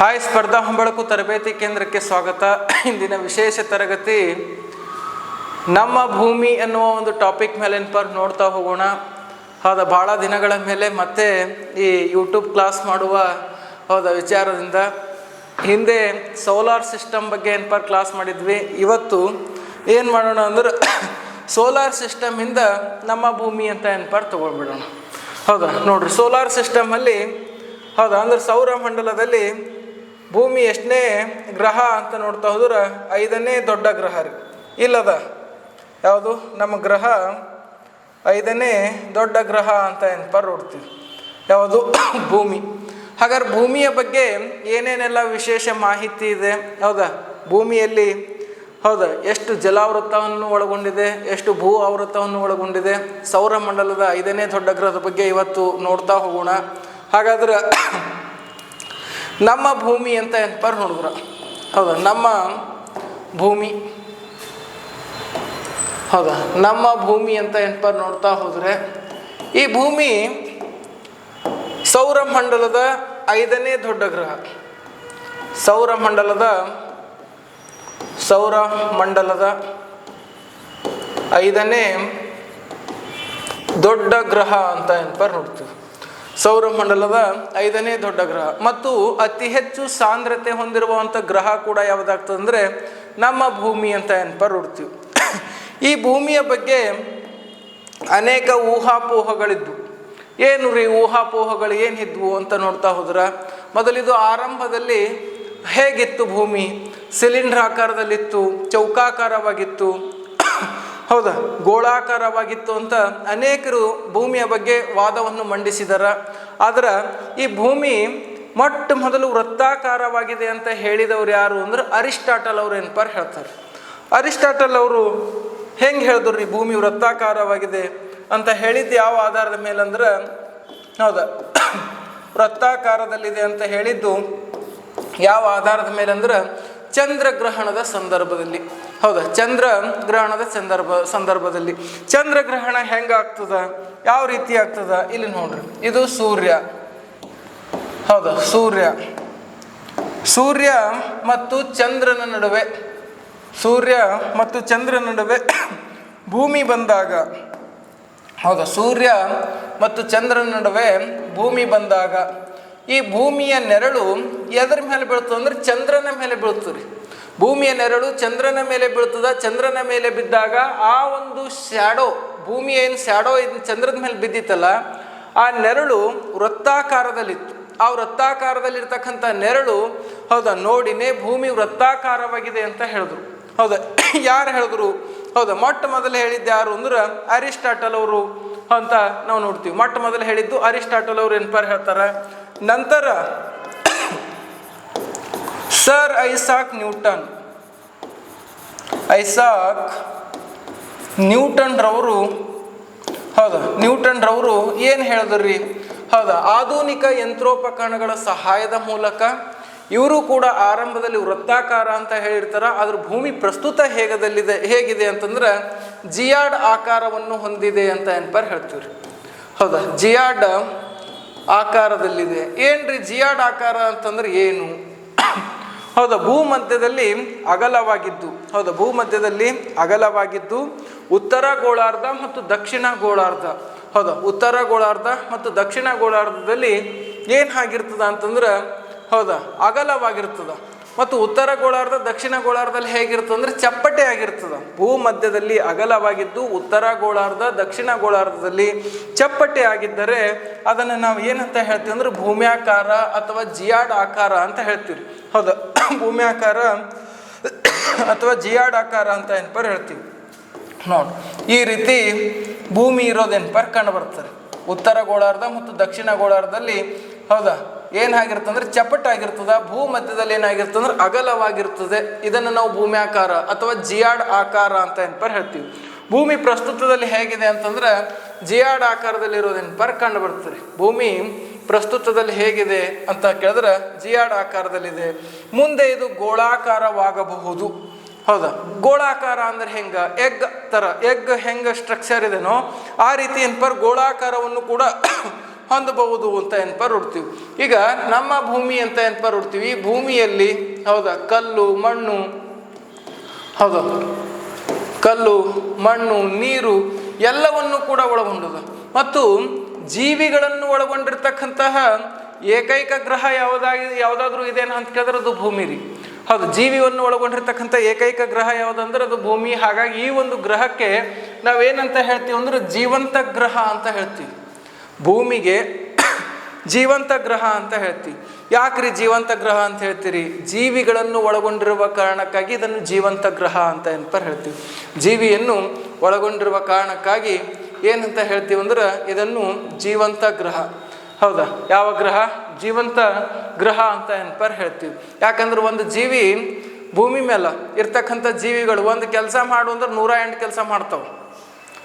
Hi ಸ್ಪರ್ಧಾ ಹೊಂಬಳಕು ತರಬೇತಿ ಕೇಂದ್ರಕ್ಕೆ ಸ್ವಾಗತ. ಇಂದಿನ ವಿಶೇಷ ತರಗತಿ ನಮ್ಮ ಭೂಮಿ ಎನ್ನುವ ಒಂದು ಟಾಪಿಕ್ ಮೇಲೆ ಪರ್ ನೋಡ್ತಾ ಹೋಗೋಣ. ಹೌದಾ, ಭಾಳ ದಿನಗಳ ಮೇಲೆ ಮತ್ತೆ ಈ ಯೂಟ್ಯೂಬ್ ಕ್ಲಾಸ್ ಮಾಡುವ, ಹೌದಾ, ವಿಚಾರದಿಂದ. ಹಿಂದೆ ಸೋಲಾರ್ ಸಿಸ್ಟಮ್ ಬಗ್ಗೆ ಏನಪ್ಪ ಕ್ಲಾಸ್ ಮಾಡಿದ್ವಿ. ಇವತ್ತು ಏನು ಮಾಡೋಣ ಅಂದ್ರೆ ಸೋಲಾರ್ ಸಿಸ್ಟಮಿಂದ ನಮ್ಮ ಭೂಮಿ ಅಂತ ಏನಪ್ಪ ತೊಗೊಂಡ್ಬಿಡೋಣ ಹೌದಾ, ನೋಡ್ರಿ, ಸೋಲಾರ್ ಸಿಸ್ಟಮಲ್ಲಿ ಹೌದಾ, ಅಂದ್ರೆ ಸೌರಮಂಡಲದಲ್ಲಿ ಭೂಮಿ ಎಷ್ಟನೇ ಗ್ರಹ ಅಂತ ನೋಡ್ತಾ ಹೋದ್ರೆ ಐದನೇ ದೊಡ್ಡ ಗ್ರಹ ರೀ. ಇಲ್ಲದ? ಯಾವುದು? ನಮ್ಮ ಗ್ರಹ ಐದನೇ ದೊಡ್ಡ ಗ್ರಹ ಅಂತ ಏನಪ್ಪ ನೋಡ್ತೀವಿ ಯಾವುದು? ಭೂಮಿ. ಹಾಗಾದ್ರೆ ಭೂಮಿಯ ಬಗ್ಗೆ ಏನೇನೆಲ್ಲ ವಿಶೇಷ ಮಾಹಿತಿ ಇದೆ? ಹೌದಾ? ಭೂಮಿಯಲ್ಲಿ ಹೌದಾ? ಎಷ್ಟು ಜಲಾವೃತವನ್ನು ಒಳಗೊಂಡಿದೆ? ಎಷ್ಟು ಭೂ ಆವೃತವನ್ನು ಒಳಗೊಂಡಿದೆ? ಸೌರಮಂಡಲದ ಐದನೇ ದೊಡ್ಡ ಗ್ರಹದ ಬಗ್ಗೆ ಇವತ್ತು ನೋಡ್ತಾ ಹೋಗೋಣ. ಹಾಗಾದ್ರೆ ನಮ್ಮ ಭೂಮಿ ಅಂತ ಏನಪ್ಪ ನೋಡಿದ್ರು. ಹೌದಾ? ನಮ್ಮ ಭೂಮಿ. ಹೌದಾ? ನಮ್ಮ ಭೂಮಿ ಅಂತ ಏನಪ್ಪ ನೋಡ್ತಾ ಹೋದರೆ, ಈ ಭೂಮಿ ಸೌರಮಂಡಲದ ಐದನೇ ದೊಡ್ಡ ಗ್ರಹ. ಸೌರಮಂಡಲದ ಸೌರಮಂಡಲದ ಐದನೇ ದೊಡ್ಡ ಗ್ರಹ ಅಂತ ಏನಪ್ಪ ನೋಡ್ತೀವಿ. ಸೌರಮಂಡಲದ ಐದನೇ ದೊಡ್ಡ ಗ್ರಹ. ಮತ್ತು ಅತಿ ಹೆಚ್ಚು ಸಾಂದ್ರತೆ ಹೊಂದಿರುವಂಥ ಗ್ರಹ ಕೂಡ ಯಾವುದಾಗ್ತದೆ ಅಂದರೆ ನಮ್ಮ ಭೂಮಿ ಅಂತ ನೋಡ್ತೀವಿ ಈ ಭೂಮಿಯ ಬಗ್ಗೆ ಅನೇಕ ಊಹಾಪೋಹಗಳಿದ್ವು. ಏನು ರೀ ಊಹಾಪೋಹಗಳು ಏನಿದ್ವು ಅಂತ ನೋಡ್ತಾ ಹೋದ್ರೆ? ಮೊದಲಿದು ಆರಂಭದಲ್ಲಿ ಹೇಗಿತ್ತು ಭೂಮಿ? ಸಿಲಿಂಡ್ರ್ ಆಕಾರದಲ್ಲಿತ್ತು ಚೌಕಾಕಾರವಾಗಿತ್ತು ಹೌದಾ? ಗೋಳಾಕಾರವಾಗಿತ್ತು ಅಂತ ಅನೇಕರು ಭೂಮಿಯ ಬಗ್ಗೆ ವಾದವನ್ನು ಮಂಡಿಸಿದರ. ಆದ್ರೆ ಈ ಭೂಮಿ ಮೊಟ್ಟ ಮೊದಲು ವೃತ್ತಾಕಾರವಾಗಿದೆ ಅಂತ ಹೇಳಿದವರು ಯಾರು ಅಂದ್ರೆ ಅರಿಸ್ಟಾಟಲ್ ಅವರು ಏನಪ್ಪ ಹೇಳ್ತಾರೆ. ಅರಿಸ್ಟಾಟಲ್ ಅವರು ಹೆಂಗೆ ಹೇಳಿದ್ರು ರೀ ಭೂಮಿ ವೃತ್ತಾಕಾರವಾಗಿದೆ ಅಂತ ಹೇಳಿದ್ದು ಯಾವ ಆಧಾರದ ಮೇಲಂದ್ರೆ ಹೌದಾ? ವೃತ್ತಾಕಾರದಲ್ಲಿದೆ ಅಂತ ಹೇಳಿದ್ದು ಯಾವ ಆಧಾರದ ಮೇಲೆ ಅಂದ್ರೆ ಚಂದ್ರಗ್ರಹಣದ ಸಂದರ್ಭದಲ್ಲಿ. ಹೌದಾ, ಚಂದ್ರ ಗ್ರಹಣದ ಸಂದರ್ಭ, ಸಂದರ್ಭದಲ್ಲಿ. ಚಂದ್ರಗ್ರಹಣ ಹೆಂಗಾಗ್ತದ? ಯಾವ ರೀತಿ ಆಗ್ತದ? ಇಲ್ಲಿ ನೋಡ್ರಿ. ಇದು ಸೂರ್ಯ. ಹೌದಾ, ಸೂರ್ಯ. ಸೂರ್ಯ ಮತ್ತು ಚಂದ್ರನ ನಡುವೆ. ಸೂರ್ಯ ಮತ್ತು ಚಂದ್ರನ ನಡುವೆ ಭೂಮಿ ಬಂದಾಗ. ಹೌದಾ, ಸೂರ್ಯ ಮತ್ತು ಚಂದ್ರನ ನಡುವೆ ಭೂಮಿ ಬಂದಾಗ. ಈ ಭೂಮಿಯ ನೆರಳು ಎದರ ಮೇಲೆ ಬೀಳ್ತದೆ ಅಂದ್ರೆ ಚಂದ್ರನ ಮೇಲೆ ಬೀಳ್ತದೆ. ರೀ ಭೂಮಿಯ ನೆರಳು ಚಂದ್ರನ ಮೇಲೆ ಬೀಳ್ತದ. ಚಂದ್ರನ ಮೇಲೆ ಬಿದ್ದಾಗ ಆ ಒಂದು ಶ್ಯಾಡೋ ಭೂಮಿಯ ಏನು ಶ್ಯಾಡೋ ಇದು ಚಂದ್ರದ ಮೇಲೆ ಬಿದ್ದಿತ್ತಲ್ಲ, ಆ ನೆರಳು ವೃತ್ತಾಕಾರದಲ್ಲಿತ್ತು. ಆ ವೃತ್ತಾಕಾರದಲ್ಲಿರ್ತಕ್ಕಂಥ ನೆರಳು, ಹೌದಾ, ನೋಡಿನೇ ಭೂಮಿ ವೃತ್ತಾಕಾರವಾಗಿದೆ ಅಂತ ಹೇಳಿದ್ರು. ಹೌದಾ, ಯಾರು ಹೇಳಿದ್ರು? ಹೌದಾ, ಮೊಟ್ಟ ಮೊದಲು ಹೇಳಿದ್ದು ಯಾರು ಅಂದ್ರೆ ಅರಿಸ್ಟಾಟಲ್ ಅವರು ಅಂತ ನಾವು ನೋಡ್ತೀವಿ. ಮೊಟ್ಟ ಮೊದಲು ಹೇಳಿದ್ದು ಅರಿಸ್ಟಾಟಲ್ ಅವರು ಏನ್ಪಾರು ಹೇಳ್ತಾರೆ? ನಂತರ sir Isaac Newton. Isaac Newton ರವರು ಹೌದಾ ನ್ಯೂಟನ್ ರವರು ಏನು ಹೇಳಿದ್ರಿ? ಹೌದಾ, ಆಧುನಿಕ ಯಂತ್ರೋಪಕರಣಗಳ ಸಹಾಯದ ಮೂಲಕ ಇವರು ಕೂಡ ಆರಂಭದಲ್ಲಿ ವೃತ್ತಾಕಾರ ಅಂತ ಹೇಳಿರ್ತಾರ ಅದ್ರ ಭೂಮಿ ಪ್ರಸ್ತುತ ಹೇಗದಲ್ಲಿದೆ, ಹೇಗಿದೆ ಅಂತಂದ್ರೆ ಜಿಯಾಡ್ ಆಕಾರವನ್ನು ಹೊಂದಿದೆ ಅಂತ ಏನ್ಪರ್ ಹೇಳ್ತೀವಿ ಹೌದಾ, ಜಿಯಾಡ್ ಆಕಾರದಲ್ಲಿದೆ. ಏನ್ರಿ ಜಿಯಾಡ್ ಆಕಾರ ಅಂತಂದ್ರೆ ಏನು? ಹೌದಾ, ಭೂಮಧ್ಯದಲ್ಲಿ ಅಗಲವಾಗಿದ್ದು, ಹೌದಾ, ಭೂಮಧ್ಯದಲ್ಲಿ ಅಗಲವಾಗಿದ್ದು, ಉತ್ತರ ಗೋಳಾರ್ಧ ಮತ್ತು ದಕ್ಷಿಣ ಗೋಳಾರ್ಧ. ಹೌದಾ, ಉತ್ತರ ಗೋಳಾರ್ಧ ಮತ್ತು ದಕ್ಷಿಣ ಗೋಳಾರ್ಧದಲ್ಲಿ ಏನು ಆಗಿರ್ತದ ಅಂತಂದ್ರೆ, ಹೌದಾ, ಅಗಲವಾಗಿರ್ತದ. ಮತ್ತು ಉತ್ತರ ಗೋಳಾರ್ಧ, ದಕ್ಷಿಣ ಗೋಳಾರ್ಧದಲ್ಲಿ ಹೇಗಿರ್ತದೆ ಅಂದರೆ ಚಪ್ಪಟೆ ಆಗಿರ್ತದೆ. ಭೂ ಮಧ್ಯದಲ್ಲಿ ಅಗಲವಾಗಿದ್ದು ಉತ್ತರ ಗೋಳಾರ್ಧ, ದಕ್ಷಿಣ ಗೋಳಾರ್ಧದಲ್ಲಿ ಚಪ್ಪಟೆ ಆಗಿದ್ದರೆ ಅದನ್ನು ನಾವು ಏನಂತ ಹೇಳ್ತೀವಿ ಅಂದರೆ ಭೂಮ್ಯಾಕಾರ ಅಥವಾ ಜಿಯಾಡ್ ಆಕಾರ ಅಂತ ಹೇಳ್ತೀವಿ. ಹೌದು, ಭೂಮ್ಯಾಕಾರ ಅಥವಾ ಜಿಯಾಡ್ ಆಕಾರ ಅಂತ ಏನಪ್ಪ ಹೇಳ್ತೀವಿ. ನೋಡಿ, ಈ ರೀತಿ ಭೂಮಿ ಇರೋದೇನ್ಪರ್ ಕಂಡು ಬರ್ತದೆ. ಉತ್ತರ ಗೋಳಾರ್ಧ ಮತ್ತು ದಕ್ಷಿಣ ಗೋಳಾರ್ಧದಲ್ಲಿ ಹೌದಾ? ಏನಾಗಿರ್ತಂದ್ರೆ ಚಪ್ಪಟ್ಟಾಗಿರ್ತದ ಭೂ ಮಧ್ಯದಲ್ಲಿ ಏನಾಗಿರ್ತಂದ್ರೆ ಅಗಲವಾಗಿರ್ತದೆ. ಇದನ್ನು ನಾವು ಭೂಮ್ಯಾಕಾರ ಅಥವಾ ಜಿಯಾಡ್ ಆಕಾರ ಅಂತ ಏನ್ಪರ್ ಹೇಳ್ತೀವಿ. ಭೂಮಿ ಪ್ರಸ್ತುತದಲ್ಲಿ ಹೇಗಿದೆ ಅಂತಂದ್ರೆ ಜಿಯಾಡ್ ಆಕಾರದಲ್ಲಿ ಇರೋದೇನಪ್ಪ ಕಂಡು ಬರ್ತದೆ. ಭೂಮಿ ಪ್ರಸ್ತುತದಲ್ಲಿ ಹೇಗಿದೆ ಅಂತ ಕೇಳಿದ್ರೆ ಜಿಯಾಡ್ ಆಕಾರದಲ್ಲಿದೆ. ಮುಂದೆ ಇದು ಗೋಳಾಕಾರವಾಗಬಹುದು. ಹೌದಾ? ಗೋಳಾಕಾರ ಅಂದ್ರೆ ಹೆಂಗ? ಎಗ್ ತರ. ಎಗ್ ಹೆಂಗ ಸ್ಟ್ರಕ್ಚರ್ ಇದೆನೋ, ಆ ರೀತಿ ಏನ್ಪರ್ ಗೋಳಾಕಾರವನ್ನು ಕೂಡ ಹೊಂದಬಹುದು ಅಂತ ಏನಪ್ಪ ನೋಡ್ತೀವಿ ಈಗ ನಮ್ಮ ಭೂಮಿ ಅಂತ ಏನಪ್ಪ ನೋಡ್ತೀವಿ ಈ ಭೂಮಿಯಲ್ಲಿ ಹೌದಾ? ಕಲ್ಲು, ಮಣ್ಣು. ಹೌದಾ? ಕಲ್ಲು, ಮಣ್ಣು, ನೀರು ಎಲ್ಲವನ್ನು ಕೂಡ ಒಳಗೊಂಡದ. ಮತ್ತು ಜೀವಿಗಳನ್ನು ಒಳಗೊಂಡಿರ್ತಕ್ಕಂತಹ ಏಕೈಕ ಗ್ರಹ ಯಾವುದಾಗಿ ಯಾವುದಾದ್ರೂ ಇದೆ ಅಂತ ಕೇಳಿದ್ರೆ ಅದು ಭೂಮಿ ರೀ. ಹೌದು, ಜೀವಿಯನ್ನು ಒಳಗೊಂಡಿರ್ತಕ್ಕಂಥ ಏಕೈಕ ಗ್ರಹ ಯಾವುದಂದ್ರೆ ಅದು ಭೂಮಿ. ಹಾಗಾಗಿ ಈ ಒಂದು ಗ್ರಹಕ್ಕೆ ನಾವೇನಂತ ಹೇಳ್ತೀವಿ ಅಂದ್ರೆ ಜೀವಂತ ಗ್ರಹ ಅಂತ ಹೇಳ್ತೀವಿ. ಭೂಮಿಗೆ ಜೀವಂತ ಗ್ರಹ ಅಂತ ಹೇಳ್ತೀವಿ ಯಾಕ್ರಿ ಜೀವಂತ ಗ್ರಹ ಅಂತ ಹೇಳ್ತೀರಿ? ಜೀವಿಗಳನ್ನು ಒಳಗೊಂಡಿರುವ ಕಾರಣಕ್ಕಾಗಿ ಇದನ್ನು ಜೀವಂತ ಗ್ರಹ ಅಂತ ಏನಪ್ಪ ಹೇಳ್ತೀವಿ. ಜೀವಿಯನ್ನು ಒಳಗೊಂಡಿರುವ ಕಾರಣಕ್ಕಾಗಿ ಏನಂತ ಹೇಳ್ತೀವಿ ಅಂದ್ರೆ ಇದನ್ನು ಜೀವಂತ ಗ್ರಹ. ಹೌದಾ? ಯಾವ ಗ್ರಹ? ಜೀವಂತ ಗ್ರಹ ಅಂತ ಏನಪ್ಪ ಹೇಳ್ತೀವಿ. ಯಾಕಂದ್ರೆ ಒಂದು ಜೀವಿ ಭೂಮಿ ಮೇಲೆ ಇರ್ತಕ್ಕಂಥ ಜೀವಿಗಳು ಒಂದು ಕೆಲಸ ಮಾಡು ಅಂದ್ರೆ ನೂರ ಎಂಟು ಕೆಲಸ ಮಾಡ್ತಾವೆ.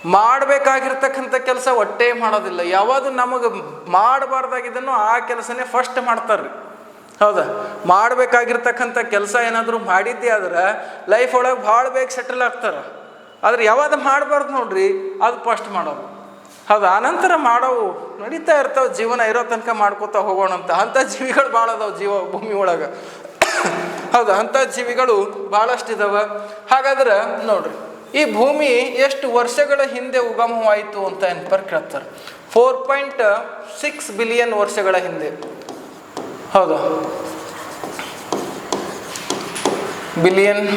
ಮಾಡಬೇಕಾಗಿರ್ತಕ್ಕಂಥ ಕೆಲಸ ಒಟ್ಟೇ ಮಾಡೋದಿಲ್ಲ. ಯಾವುದು ನಮಗೆ ಮಾಡಬಾರ್ದಾಗಿದ್ದನ್ನು ಆ ಕೆಲಸನೇ ಫಸ್ಟ್ ಮಾಡ್ತಾರ್ರಿ. ಹೌದಾ? ಮಾಡಬೇಕಾಗಿರ್ತಕ್ಕಂಥ ಕೆಲಸ ಏನಾದರೂ ಮಾಡಿದ್ದೆ ಆದ್ರೆ ಲೈಫ್ ಒಳಗೆ ಭಾಳ ಬೇಗ ಸೆಟಲ್ ಆಗ್ತಾರೆ. ಆದ್ರೆ ಯಾವಾಗ ಮಾಡಬಾರ್ದು ನೋಡ್ರಿ, ಅದು ಫಸ್ಟ್ ಮಾಡೋದು. ಹೌದು? ಆನಂತರ ಮಾಡೋವು. ನಡೀತಾ ಇರ್ತಾವೆ, ಜೀವನ ಇರೋ ತನಕ ಮಾಡ್ಕೋತಾ ಹೋಗೋಣ ಅಂತ. ಅಂಥ ಜೀವಿಗಳು ಭಾಳ ಅದಾವೆ ಜೀವ ಭೂಮಿ ಒಳಗೆ. ಹೌದು? ಅಂಥ ಜೀವಿಗಳು ಭಾಳಷ್ಟು ಇದಾವೆ. ಹಾಗಾದ್ರೆ ನೋಡ್ರಿ. ಈ ಭೂಮಿ ಎಷ್ಟು ವರ್ಷಗಳ ಹಿಂದೆ ಉಗಮವಾಯಿತು ಅಂತ ಎನ್ಪರ್ ಕೇಳ್ತಾರೆ ಫೋರ್ ಪಾಯಿಂಟ್ ಸಿಕ್ಸ್ ಬಿಲಿಯನ್ ವರ್ಷಗಳ ಹಿಂದೆ. ಹೌದು. ಬಿಲಿಯನ್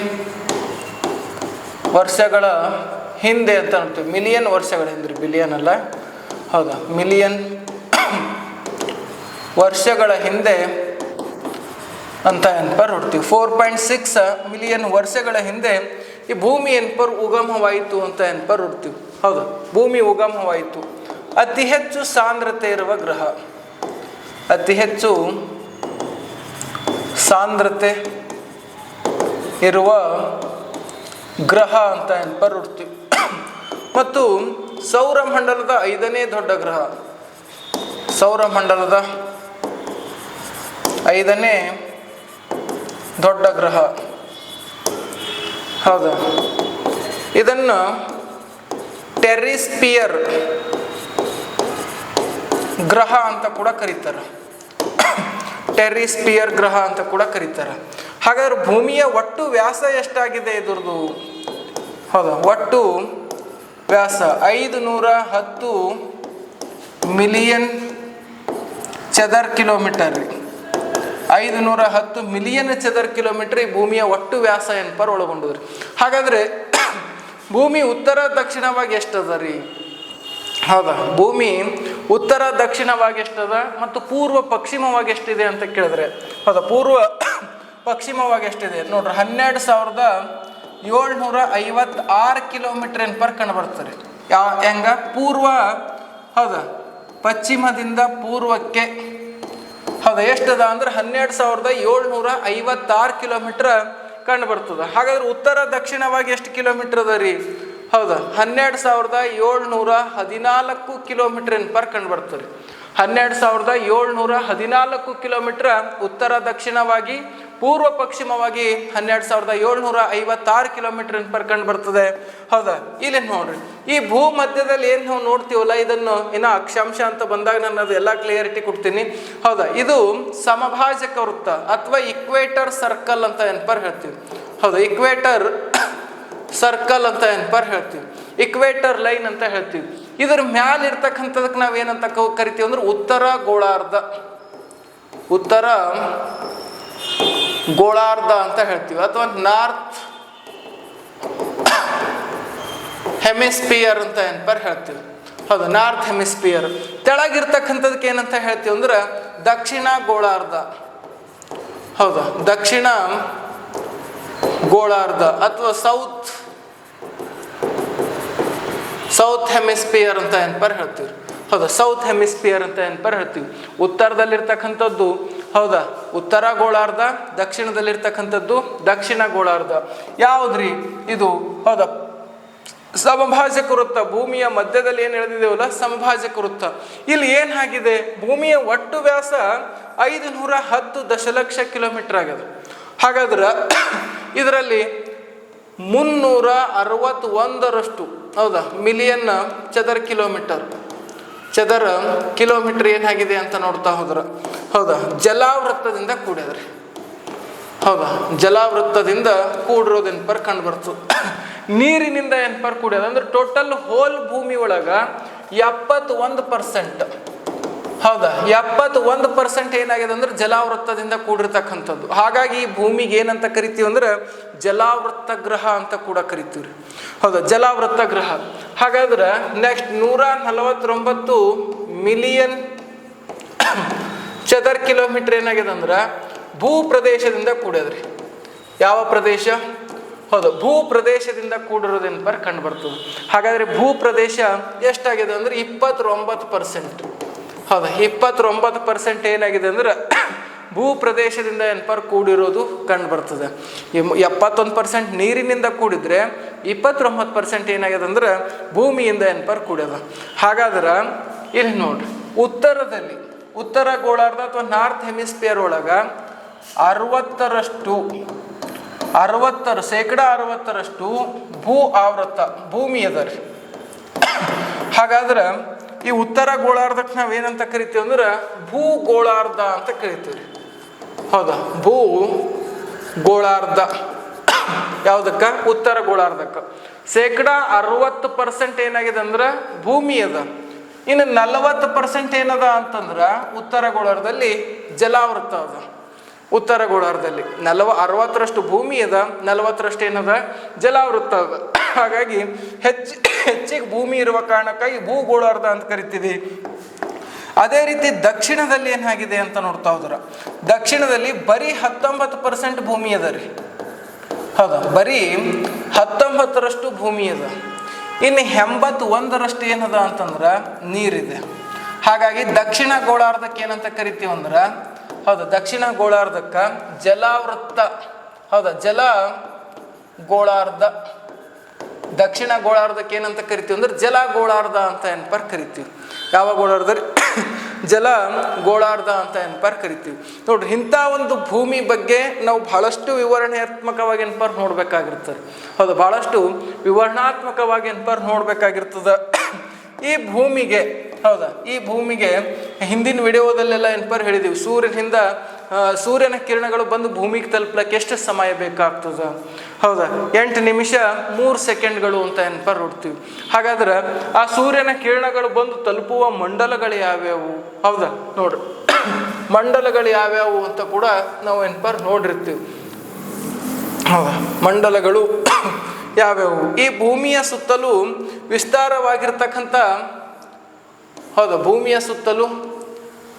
ವರ್ಷಗಳ ಹಿಂದೆ ಅಂತ ಅಂತೀವಿ ಮಿಲಿಯನ್ ವರ್ಷಗಳ ಹಿಂದೆ ಬಿಲಿಯನ್ ಅಲ್ಲ? ಹೌದಾ. ಮಿಲಿಯನ್ ವರ್ಷಗಳ ಹಿಂದೆ ಅಂತ ಎನ್ಪರ್ ನೋಡ್ತೀವಿ. ಫೋರ್ ಪಾಯಿಂಟ್ ಸಿಕ್ಸ್ ಮಿಲಿಯನ್ ವರ್ಷಗಳ ಹಿಂದೆ ಈ ಭೂಮಿ ಎನ್ಪರ್ ಉಗಮವಾಯಿತು ಅಂತ ಏನಪ್ಪ ಉಡ್ತೀವಿ? ಹೌದು, ಭೂಮಿ ಉಗಮವಾಯಿತು. ಅತಿ ಹೆಚ್ಚು ಸಾಂದ್ರತೆ ಇರುವ ಗ್ರಹ. ಅತಿ ಹೆಚ್ಚು ಸಾಂದ್ರತೆ ಇರುವ ಗ್ರಹ ಅಂತ ಏನಪ್ಪ ಉಡ್ತೀವಿ? ಮತ್ತು ಸೌರಮಂಡಲದ ಐದನೇ ದೊಡ್ಡ ಗ್ರಹ. ಸೌರಮಂಡಲದ ಐದನೇ ದೊಡ್ಡ ಗ್ರಹ. ಹೌದು. ಇದನ್ನು ಟೆರಿಸ್ಪಿಯರ್ ಗ್ರಹ ಅಂತ ಕೂಡ ಕರೀತಾರೆ. ಟೆರಿಸ್ಪಿಯರ್ ಗ್ರಹ ಅಂತ ಕೂಡ ಕರೀತಾರೆ. ಹಾಗಾದ್ರೆ ಭೂಮಿಯ ಒಟ್ಟು ವ್ಯಾಸ ಎಷ್ಟಾಗಿದೆ ಇದ್ರದ್ದು? ಹೌದಾ, ಒಟ್ಟು ವ್ಯಾಸ ಐದು ನೂರ ಹತ್ತು ಮಿಲಿಯನ್ ಚದರ್ ಕಿಲೋಮೀಟರ್. ರೀ ಐದು ನೂರ ಹತ್ತು ಮಿಲಿಯನ್ ಚದರ್ ಕಿಲೋಮೀಟರ್ ಈ ಭೂಮಿಯ ಒಟ್ಟು ವ್ಯಾಸ ಏನಪ್ಪ ಒಳಗೊಂಡಿದ್ರಿ? ಹಾಗಾದ್ರೆ ಭೂಮಿ ಉತ್ತರ ದಕ್ಷಿಣವಾಗಿ ಎಷ್ಟದ ರೀ? ಹೌದಾ? ಭೂಮಿ ಉತ್ತರ ದಕ್ಷಿಣವಾಗಿ ಎಷ್ಟದ ಮತ್ತು ಪೂರ್ವ ಪಶ್ಚಿಮವಾಗಿ ಎಷ್ಟಿದೆ ಅಂತ ಕೇಳಿದ್ರೆ? ಹೌದಾ? ಪೂರ್ವ ಪಶ್ಚಿಮವಾಗಿ ಎಷ್ಟಿದೆ? ನೋಡ್ರಿ, ಹನ್ನೆರಡು ಸಾವಿರದ ಏಳ್ನೂರ ಐವತ್ತಾರು ಕಿಲೋಮೀಟರ್ ಏನು ಪರ್ ಕಂಡು ಬರ್ತಾರೆ ಯಾ, ಹೆಂಗ? ಪೂರ್ವ, ಹೌದಾ? ಪಶ್ಚಿಮದಿಂದ ಪೂರ್ವಕ್ಕೆ ಹೌದಾ ಎಷ್ಟದ ಅಂದ್ರೆ ಹನ್ನೆರಡು ಸಾವಿರದ ಏಳ್ನೂರ ಐವತ್ತಾರು ಕಿಲೋಮೀಟ್ರ್ ಕಂಡು ಬರ್ತದೆ. ಹಾಗಾದ್ರೆ ಉತ್ತರ ದಕ್ಷಿಣವಾಗಿ ಎಷ್ಟು ಕಿಲೋಮೀಟ್ರ್ ಅದ ರೀ? ಹೌದಾ, ಹನ್ನೆರಡು ಸಾವಿರದ ಏಳ್ನೂರ ಹದಿನಾಲ್ಕು ಕಿಲೋಮೀಟ್ರ್ ಏನು ಪರ್ ಕಂಡು ಬರ್ತದೆ ಹನ್ನೆರಡು ಸಾವಿರದ ಏಳ್ನೂರ ಹದಿನಾಲ್ಕು ಕಿಲೋಮೀಟ್ರ್ ಉತ್ತರ ದಕ್ಷಿಣವಾಗಿ ಪೂರ್ವ ಪಶ್ಚಿಮವಾಗಿ ಹನ್ನೆರಡು ಸಾವಿರದ ಏಳ್ನೂರ ಐವತ್ತಾರು ಕಿಲೋಮೀಟರ್ ಪರ್ ಕಂಡು ಬರ್ತದೆ. ಹೌದಾ? ಇಲ್ಲಿ ನೋಡ್ರಿ. ಈ ಭೂ ಮಧ್ಯದಲ್ಲಿ ಏನು ನಾವು ನೋಡ್ತೀವಲ್ಲ, ಇದನ್ನು ಇನ್ನು ಅಕ್ಷಾಂಶ ಅಂತ ಬಂದಾಗ ನಾನು ಅದು ಎಲ್ಲ ಕ್ಲಿಯರಿಟಿ ಕೊಡ್ತೀನಿ. ಹೌದಾ? ಇದು ಸಮಭಾಜಕ ವೃತ್ತ ಅಥವಾ ಇಕ್ವೇಟರ್ ಸರ್ಕಲ್ ಅಂತ ಏನ್ಪರ್ ಹೇಳ್ತೀವಿ. ಹೌದಾ? ಇಕ್ವೇಟರ್ ಸರ್ಕಲ್ ಅಂತ ಏನ್ಪರ್ ಹೇಳ್ತೀವಿ. ಇಕ್ವೇಟರ್ ಲೈನ್ ಅಂತ ಹೇಳ್ತೀವಿ. ಇದ್ರ ಮ್ಯಾಲ ಇರ್ತಕ್ಕಂಥದಕ್ಕೆ ನಾವು ಏನಂತ ಕ- ಕರಿತೀವಿ ಅಂದ್ರೆ ಉತ್ತರ ಗೋಳಾರ್ಧ. ಉತ್ತರ ಗೋಳಾರ್ಧ ಅಂತ ಹೇಳ್ತೀವಿ. ಅಥವಾ ನಾರ್ತ್ ಹೆಮಿಸ್ಪಿಯರ್ ಅಂತ ಏನ್ಪರ್ ಹೇಳ್ತೀವಿ. ಹೌದು, ನಾರ್ತ್ ಹೆಮಿಸ್ಪಿಯರ್. ತೆಳಗಿರ್ತಕ್ಕಂಥದಕ್ಕೆ ಏನಂತ ಹೇಳ್ತೀವಿ ಅಂದ್ರೆ ದಕ್ಷಿಣ ಗೋಳಾರ್ಧ. ಹೌದು, ದಕ್ಷಿಣ ಗೋಳಾರ್ಧ ಅಥವಾ ಸೌತ್ ಸೌತ್ ಹೆಮಿಸ್ಪಿಯರ್ ಅಂತ ಏನ್ಪರ್ ಹೇಳ್ತೀವಿ. ಹೌದು, ಸೌತ್ ಹೆಮಿಸ್ಪಿಯರ್ ಅಂತ ಏನ್ಪರ್ ಹೇಳ್ತೀವಿ. ಉತ್ತರದಲ್ಲಿರ್ತಕ್ಕಂಥದ್ದು ಹೌದಾ? ಉತ್ತರ ಗೋಳಾರ್ಧ, ದಕ್ಷಿಣದಲ್ಲಿರ್ತಕ್ಕಂಥದ್ದು ದಕ್ಷಿಣ ಗೋಳಾರ್ಧ. ಯಾವುದ್ರಿ ಇದು? ಹೌದಾ? ಸಮಭಾಜಕ ವೃತ್ತ, ಭೂಮಿಯ ಮಧ್ಯದಲ್ಲಿ ಏನು ಎಳೆದಿದ್ದೇವಲ್ಲ ಸಮಭಾಜಕ ವೃತ್ತ. ಇಲ್ಲಿ ಏನಾಗಿದೆ ಭೂಮಿಯ ಒಟ್ಟು ವ್ಯಾಸ ಐದು ನೂರ ಹತ್ತು ದಶಲಕ್ಷ ಕಿಲೋಮೀಟರ್ ಆಗಿದೆ. ಹಾಗಾದ್ರೆ ಇದರಲ್ಲಿ ಮುನ್ನೂರ ಅರವತ್ತೊಂದರಷ್ಟು, ಹೌದಾ? ಮಿಲಿಯನ್ ಚದರ ಕಿಲೋಮೀಟರ್. ಚದರ ಕಿಲೋಮೀಟರ್ ಏನಾಗಿದೆ ಅಂತ ನೋಡ್ತಾ ಹೋದ್ರ ಹೌದಾ? ಜಲಾವೃತ್ತದಿಂದ ಕೂಡ್ಯದ್ರಿ ಹೌದಾ? ಜಲಾವೃತ್ತದಿಂದ ಕೂಡಿರೋದು ಎನ್ಪರ್ ಕಂಡು ಬರ್ತು? ನೀರಿನಿಂದ ಎನ್ಪರ್ ಕೂಡ್ಯದ ಅಂದ್ರೆ ಟೋಟಲ್ ಹೋಲ್ ಭೂಮಿ ಒಳಗ ಎಪ್ಪತ್ತೊಂದು ಪರ್ಸೆಂಟ್ ಹೌದಾ, ಎಪ್ಪತ್ತು ಒಂದು ಪರ್ಸೆಂಟ್ ಏನಾಗಿದೆ ಅಂದ್ರೆ ಜಲಾವೃತ್ತದಿಂದ ಕೂಡಿರ್ತಕ್ಕಂಥದ್ದು. ಹಾಗಾಗಿ ಈ ಭೂಮಿಗೆ ಏನಂತ ಕರಿತೀವಿ ಅಂದ್ರೆ ಜಲಾವೃತ್ತ ಗ್ರಹ ಅಂತ ಕೂಡ ಕರಿತೀವಿ ಹೌದಾ, ಜಲಾವೃತ್ತ ಗ್ರಹ. ಹಾಗಾದ್ರೆ ನೆಕ್ಸ್ಟ್ ನೂರ ನಲವತ್ತೊಂಬತ್ತು ಮಿಲಿಯನ್ ಚದರ್ ಕಿಲೋಮೀಟರ್ ಏನಾಗಿದೆ ಅಂದ್ರೆ ಭೂ ಪ್ರದೇಶದಿಂದ ಕೂಡ್ಯದ್ರಿ ಯಾವ ಪ್ರದೇಶ? ಹೌದು ಭೂ ಪ್ರದೇಶದಿಂದ ಕೂಡಿರೋದೇನು ಬರ್ ಕಂಡು ಬರ್ತದೆ. ಹಾಗಾದ್ರೆ ಭೂ ಪ್ರದೇಶ ಎಷ್ಟಾಗಿದೆ ಅಂದ್ರೆ ಇಪ್ಪತ್ತೊಂಬತ್ತು ಪರ್ಸೆಂಟ್ ಹೌದಾ, ಇಪ್ಪತ್ತೊಂಬತ್ತು ಪರ್ಸೆಂಟ್ ಏನಾಗಿದೆ ಅಂದ್ರೆ ಭೂ ಪ್ರದೇಶದಿಂದ ಎನ್ಪರ್ ಕೂಡಿರೋದು ಕಂಡು ಬರ್ತದೆ. ಎಪ್ಪತ್ತೊಂದು ಪರ್ಸೆಂಟ್ ನೀರಿನಿಂದ ಕೂಡಿದ್ರೆ ಇಪ್ಪತ್ತೊಂಬತ್ತು ಪರ್ಸೆಂಟ್ ಏನಾಗಿದೆ ಅಂದ್ರೆ ಭೂಮಿಯಿಂದ ಎನ್ಪರ್ ಕೂಡ್ಯದ. ಹಾಗಾದ್ರೆ ಇಲ್ಲಿ ನೋಡ್ರಿ, ಉತ್ತರದಲ್ಲಿ, ಉತ್ತರ ಗೋಳಾರ್ಧ ಅಥವಾ ನಾರ್ತ್ ಹೆಮಿಸ್ಫಿಯರ್ ಒಳಗ ಅರವತ್ತರಷ್ಟು, ಅರವತ್ತರ, ಶೇಕಡ ಅರವತ್ತರಷ್ಟು ಭೂ ಆವೃತ್ತ, ಭೂಮಿ ಅದ ರೀ. ಹಾಗಾದ್ರೆ ಈ ಉತ್ತರ ಗೋಳಾರ್ಧಕ್ಕೆ ನಾವು ಏನಂತ ಕರಿತೀವಿ ಅಂದ್ರೆ ಭೂ ಗೋಳಾರ್ಧ ಅಂತ ಕರಿತೀವಿ. ಹೌದಾ? ಭೂ ಗೋಳಾರ್ಧ. ಯಾವುದಕ್ಕ? ಉತ್ತರ ಗೋಳಾರ್ಧಕ್ಕೆ. ಶೇಕಡ ಅರವತ್ತು ಪರ್ಸೆಂಟ್ ಏನಾಗಿದೆ ಅಂದ್ರೆ ಭೂಮಿ ಅದ. ಇನ್ನು ನಲವತ್ತು ಪರ್ಸೆಂಟ್ ಏನದ ಅಂತಂದ್ರೆ ಉತ್ತರ ಗೋಳಾರ್ಧದಲ್ಲಿ ಜಲಾವೃತ ಅದ. ಉತ್ತರ ಗೋಳಾರ್ಧದಲ್ಲಿ. ನಲವ, ಅರವತ್ತರಷ್ಟು ಭೂಮಿ ಅದ, ನಲವತ್ತರಷ್ಟು ಏನದ? ಜಲಾವೃತ್ತ ಅದ. ಹಾಗಾಗಿ ಹೆಚ್ಚು, ಹೆಚ್ಚಿಗೆ ಭೂಮಿ ಇರುವ ಕಾರಣಕ್ಕಾಗಿ ಭೂಗೋಳಾರ್ಧ ಅಂತ ಕರಿತೀವಿ. ಅದೇ ರೀತಿ ದಕ್ಷಿಣದಲ್ಲಿ ಏನಾಗಿದೆ ಅಂತ ನೋಡ್ತಾ ಹೋದ್ರ. ದಕ್ಷಿಣದಲ್ಲಿ ಬರೀ ಹತ್ತೊಂಬತ್ತು ಪರ್ಸೆಂಟ್ ಭೂಮಿ ಅದ ರೀ. ಹೌದಾ? ಬರೀ ಹತ್ತೊಂಬತ್ತರಷ್ಟು ಭೂಮಿ ಅದ. ಇನ್ನು ಎಂಬತ್ತು ಒಂದರಷ್ಟು ಏನದ ಅಂತಂದ್ರೆ ನೀರಿದೆ. ಹಾಗಾಗಿ ದಕ್ಷಿಣ ಗೋಳಾರ್ಧಕ್ಕೆ ಏನಂತ ಕರಿತೀವಿ ಅಂದ್ರೆ ಹೌದಾ, ದಕ್ಷಿಣ ಗೋಳಾರ್ಧಕ್ಕ ಜಲಾವೃತ್ತ, ಹೌದಾ, ಜಲ ಗೋಳಾರ್ಧ. ದಕ್ಷಿಣ ಗೋಳಾರ್ಧಕ್ಕೆ ಏನಂತ ಕರಿತೀವಿ ಅಂದ್ರೆ ಜಲ ಗೋಳಾರ್ಧ ಅಂತ ಏನ್ಪರ್ ಕರಿತೀವಿ. ಯಾವ ಗೋಳಾರ್ಧ ಜಲ ಗೋಳಾರ್ಧ ಅಂತ ಏನ್ಪರ್ ಕರಿತೀವಿ. ನೋಡ್ರಿ, ಇಂಥ ಒಂದು ಭೂಮಿ ಬಗ್ಗೆ ನಾವು ಬಹಳಷ್ಟು ವಿವರಣಾತ್ಮಕವಾಗಿ ಏನ್ಪರ್ ನೋಡ್ಬೇಕಾಗಿರ್ತದೆ. ಹೌದು, ಬಹಳಷ್ಟು ವಿವರಣಾತ್ಮಕವಾಗಿ ಏನ್ಪರ್ ನೋಡ್ಬೇಕಾಗಿರ್ತದ. ಈ ಭೂಮಿಗೆ, ಹೌದಾ, ಈ ಭೂಮಿಗೆ ಹಿಂದಿನ ವಿಡಿಯೋದಲ್ಲೆಲ್ಲ ಎನ್ಪರ್ ಹೇಳಿದೀವಿ, ಸೂರ್ಯನಿಂದ ಸೂರ್ಯನ ಕಿರಣಗಳು ಬಂದು ಭೂಮಿಗೆ ತಲುಪ್ಲಕ್ಕೆ ಎಷ್ಟು ಸಮಯ ಬೇಕಾಗ್ತದ. ಹೌದಾ? ಎಂಟು ನಿಮಿಷ, ಮೂರು ಸೆಕೆಂಡ್ಗಳು ಅಂತ ಎನ್ಪರ್ ನೋಡ್ತೀವಿ ಹಾಗಾದ್ರೆ ಆ ಸೂರ್ಯನ ಕಿರಣಗಳು ಬಂದು ತಲುಪುವ ಮಂಡಲಗಳು ಯಾವ್ಯಾವು? ಹೌದಾ? ನೋಡ್ರಿ. ಮಂಡಲಗಳು ಯಾವ್ಯಾವು ಅಂತ ಕೂಡ ನಾವು ಎನ್ಪರ್ ನೋಡಿರ್ತೀವಿ. ಹೌದಾ? ಮಂಡಲಗಳು ಯಾವ್ಯಾವು? ಈ ಭೂಮಿಯ ಸುತ್ತಲೂ ವಿಸ್ತಾರವಾಗಿರ್ತಕ್ಕಂಥ ಹೌದಾ, ಭೂಮಿಯ ಸುತ್ತಲೂ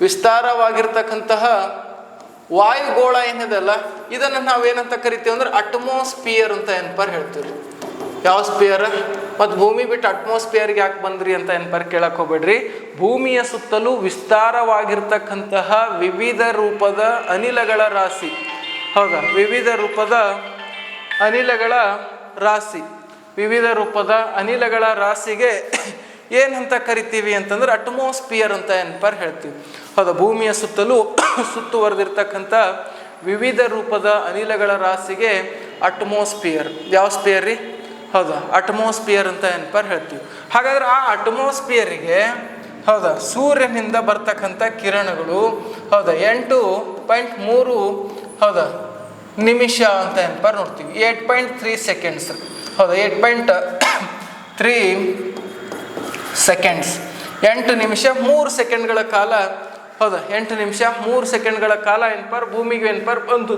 ವಿಸ್ತಾರವಾಗಿರ್ತಕ್ಕಂತಹ ವಾಯುಗೋಳ ಏನಿದೆಲ್ಲ ಇದನ್ನು ನಾವೇನಂತ ಕರಿತೀವಿ ಅಂದ್ರೆ ಅಟ್ಮೋಸ್ಫಿಯರ್ ಅಂತ ಏನ್ಪರ್ ಹೇಳ್ತೀವಿ. ಯಾವ ಸ್ಪಿಯರ್ ಮತ್ತು ಭೂಮಿ ಬಿಟ್ಟು ಅಟ್ಮೋಸ್ಫಿಯರ್ಗೆ ಯಾಕೆ ಬಂದ್ರಿ ಅಂತ ಏನ್ಪರ್ ಕೇಳಕ್ ಹೋಗ್ಬೇಡ್ರಿ. ಭೂಮಿಯ ಸುತ್ತಲೂ ವಿಸ್ತಾರವಾಗಿರ್ತಕ್ಕಂತಹ ವಿವಿಧ ರೂಪದ ಅನಿಲಗಳ ರಾಶಿ. ಹೌದಾ, ವಿವಿಧ ರೂಪದ ಅನಿಲಗಳ ರಾಶಿ. ವಿವಿಧ ರೂಪದ ಅನಿಲಗಳ ರಾಶಿಗೆ ಏನಂತ ಕರಿತೀವಿ ಅಂತಂದ್ರೆ ಅಟ್ಮೋಸ್ಫಿಯರ್ ಅಂತ ಏನ್ಪರ್ ಹೇಳ್ತೀವಿ. ಹೌದು, ಭೂಮಿಯ ಸುತ್ತಲೂ ಸುತ್ತುವರೆದಿರ್ತಕ್ಕಂಥ ವಿವಿಧ ರೂಪದ ಅನಿಲಗಳ ರಾಸಿಗೆ ಅಟ್ಮೋಸ್ಫಿಯರ್ ಯಾವ ಸ್ಪಿಯರ್ ರೀ? ಹೌದಾ ಅಟ್ಮೋಸ್ಫಿಯರ್ ಅಂತ ಏನ್ಪರ್ ಹೇಳ್ತೀವಿ. ಹಾಗಾದ್ರೆ ಆ ಅಟ್ಮೋಸ್ಫಿಯರಿಗೆ ಹೌದಾ, ಸೂರ್ಯನಿಂದ ಬರ್ತಕ್ಕಂಥ ಕಿರಣಗಳು, ಹೌದಾ, ಎಂಟು ಪಾಯಿಂಟ್ ಮೂರು, ಹೌದಾ, ನಿಮಿಷ ಅಂತ ಏನ್ಪರ್ ನೋಡ್ತೀವಿ. Eight point three seconds. ಹೌದ, ಏಟ್ ಪಾಯಿಂಟ್ ತ್ರೀ ಸೆಕೆಂಡ್ಸ್ ಎಂಟು ನಿಮಿಷ, ಮೂರು ಸೆಕೆಂಡ್ಗಳ ಕಾಲ. ಹೌದಾ, ಎಂಟು ನಿಮಿಷ, ಮೂರು ಸೆಕೆಂಡ್ಗಳ ಕಾಲ ಏನ್ಪರ್ ಭೂಮಿಗೆ ಏನ್ಪರ್ ಬಂದು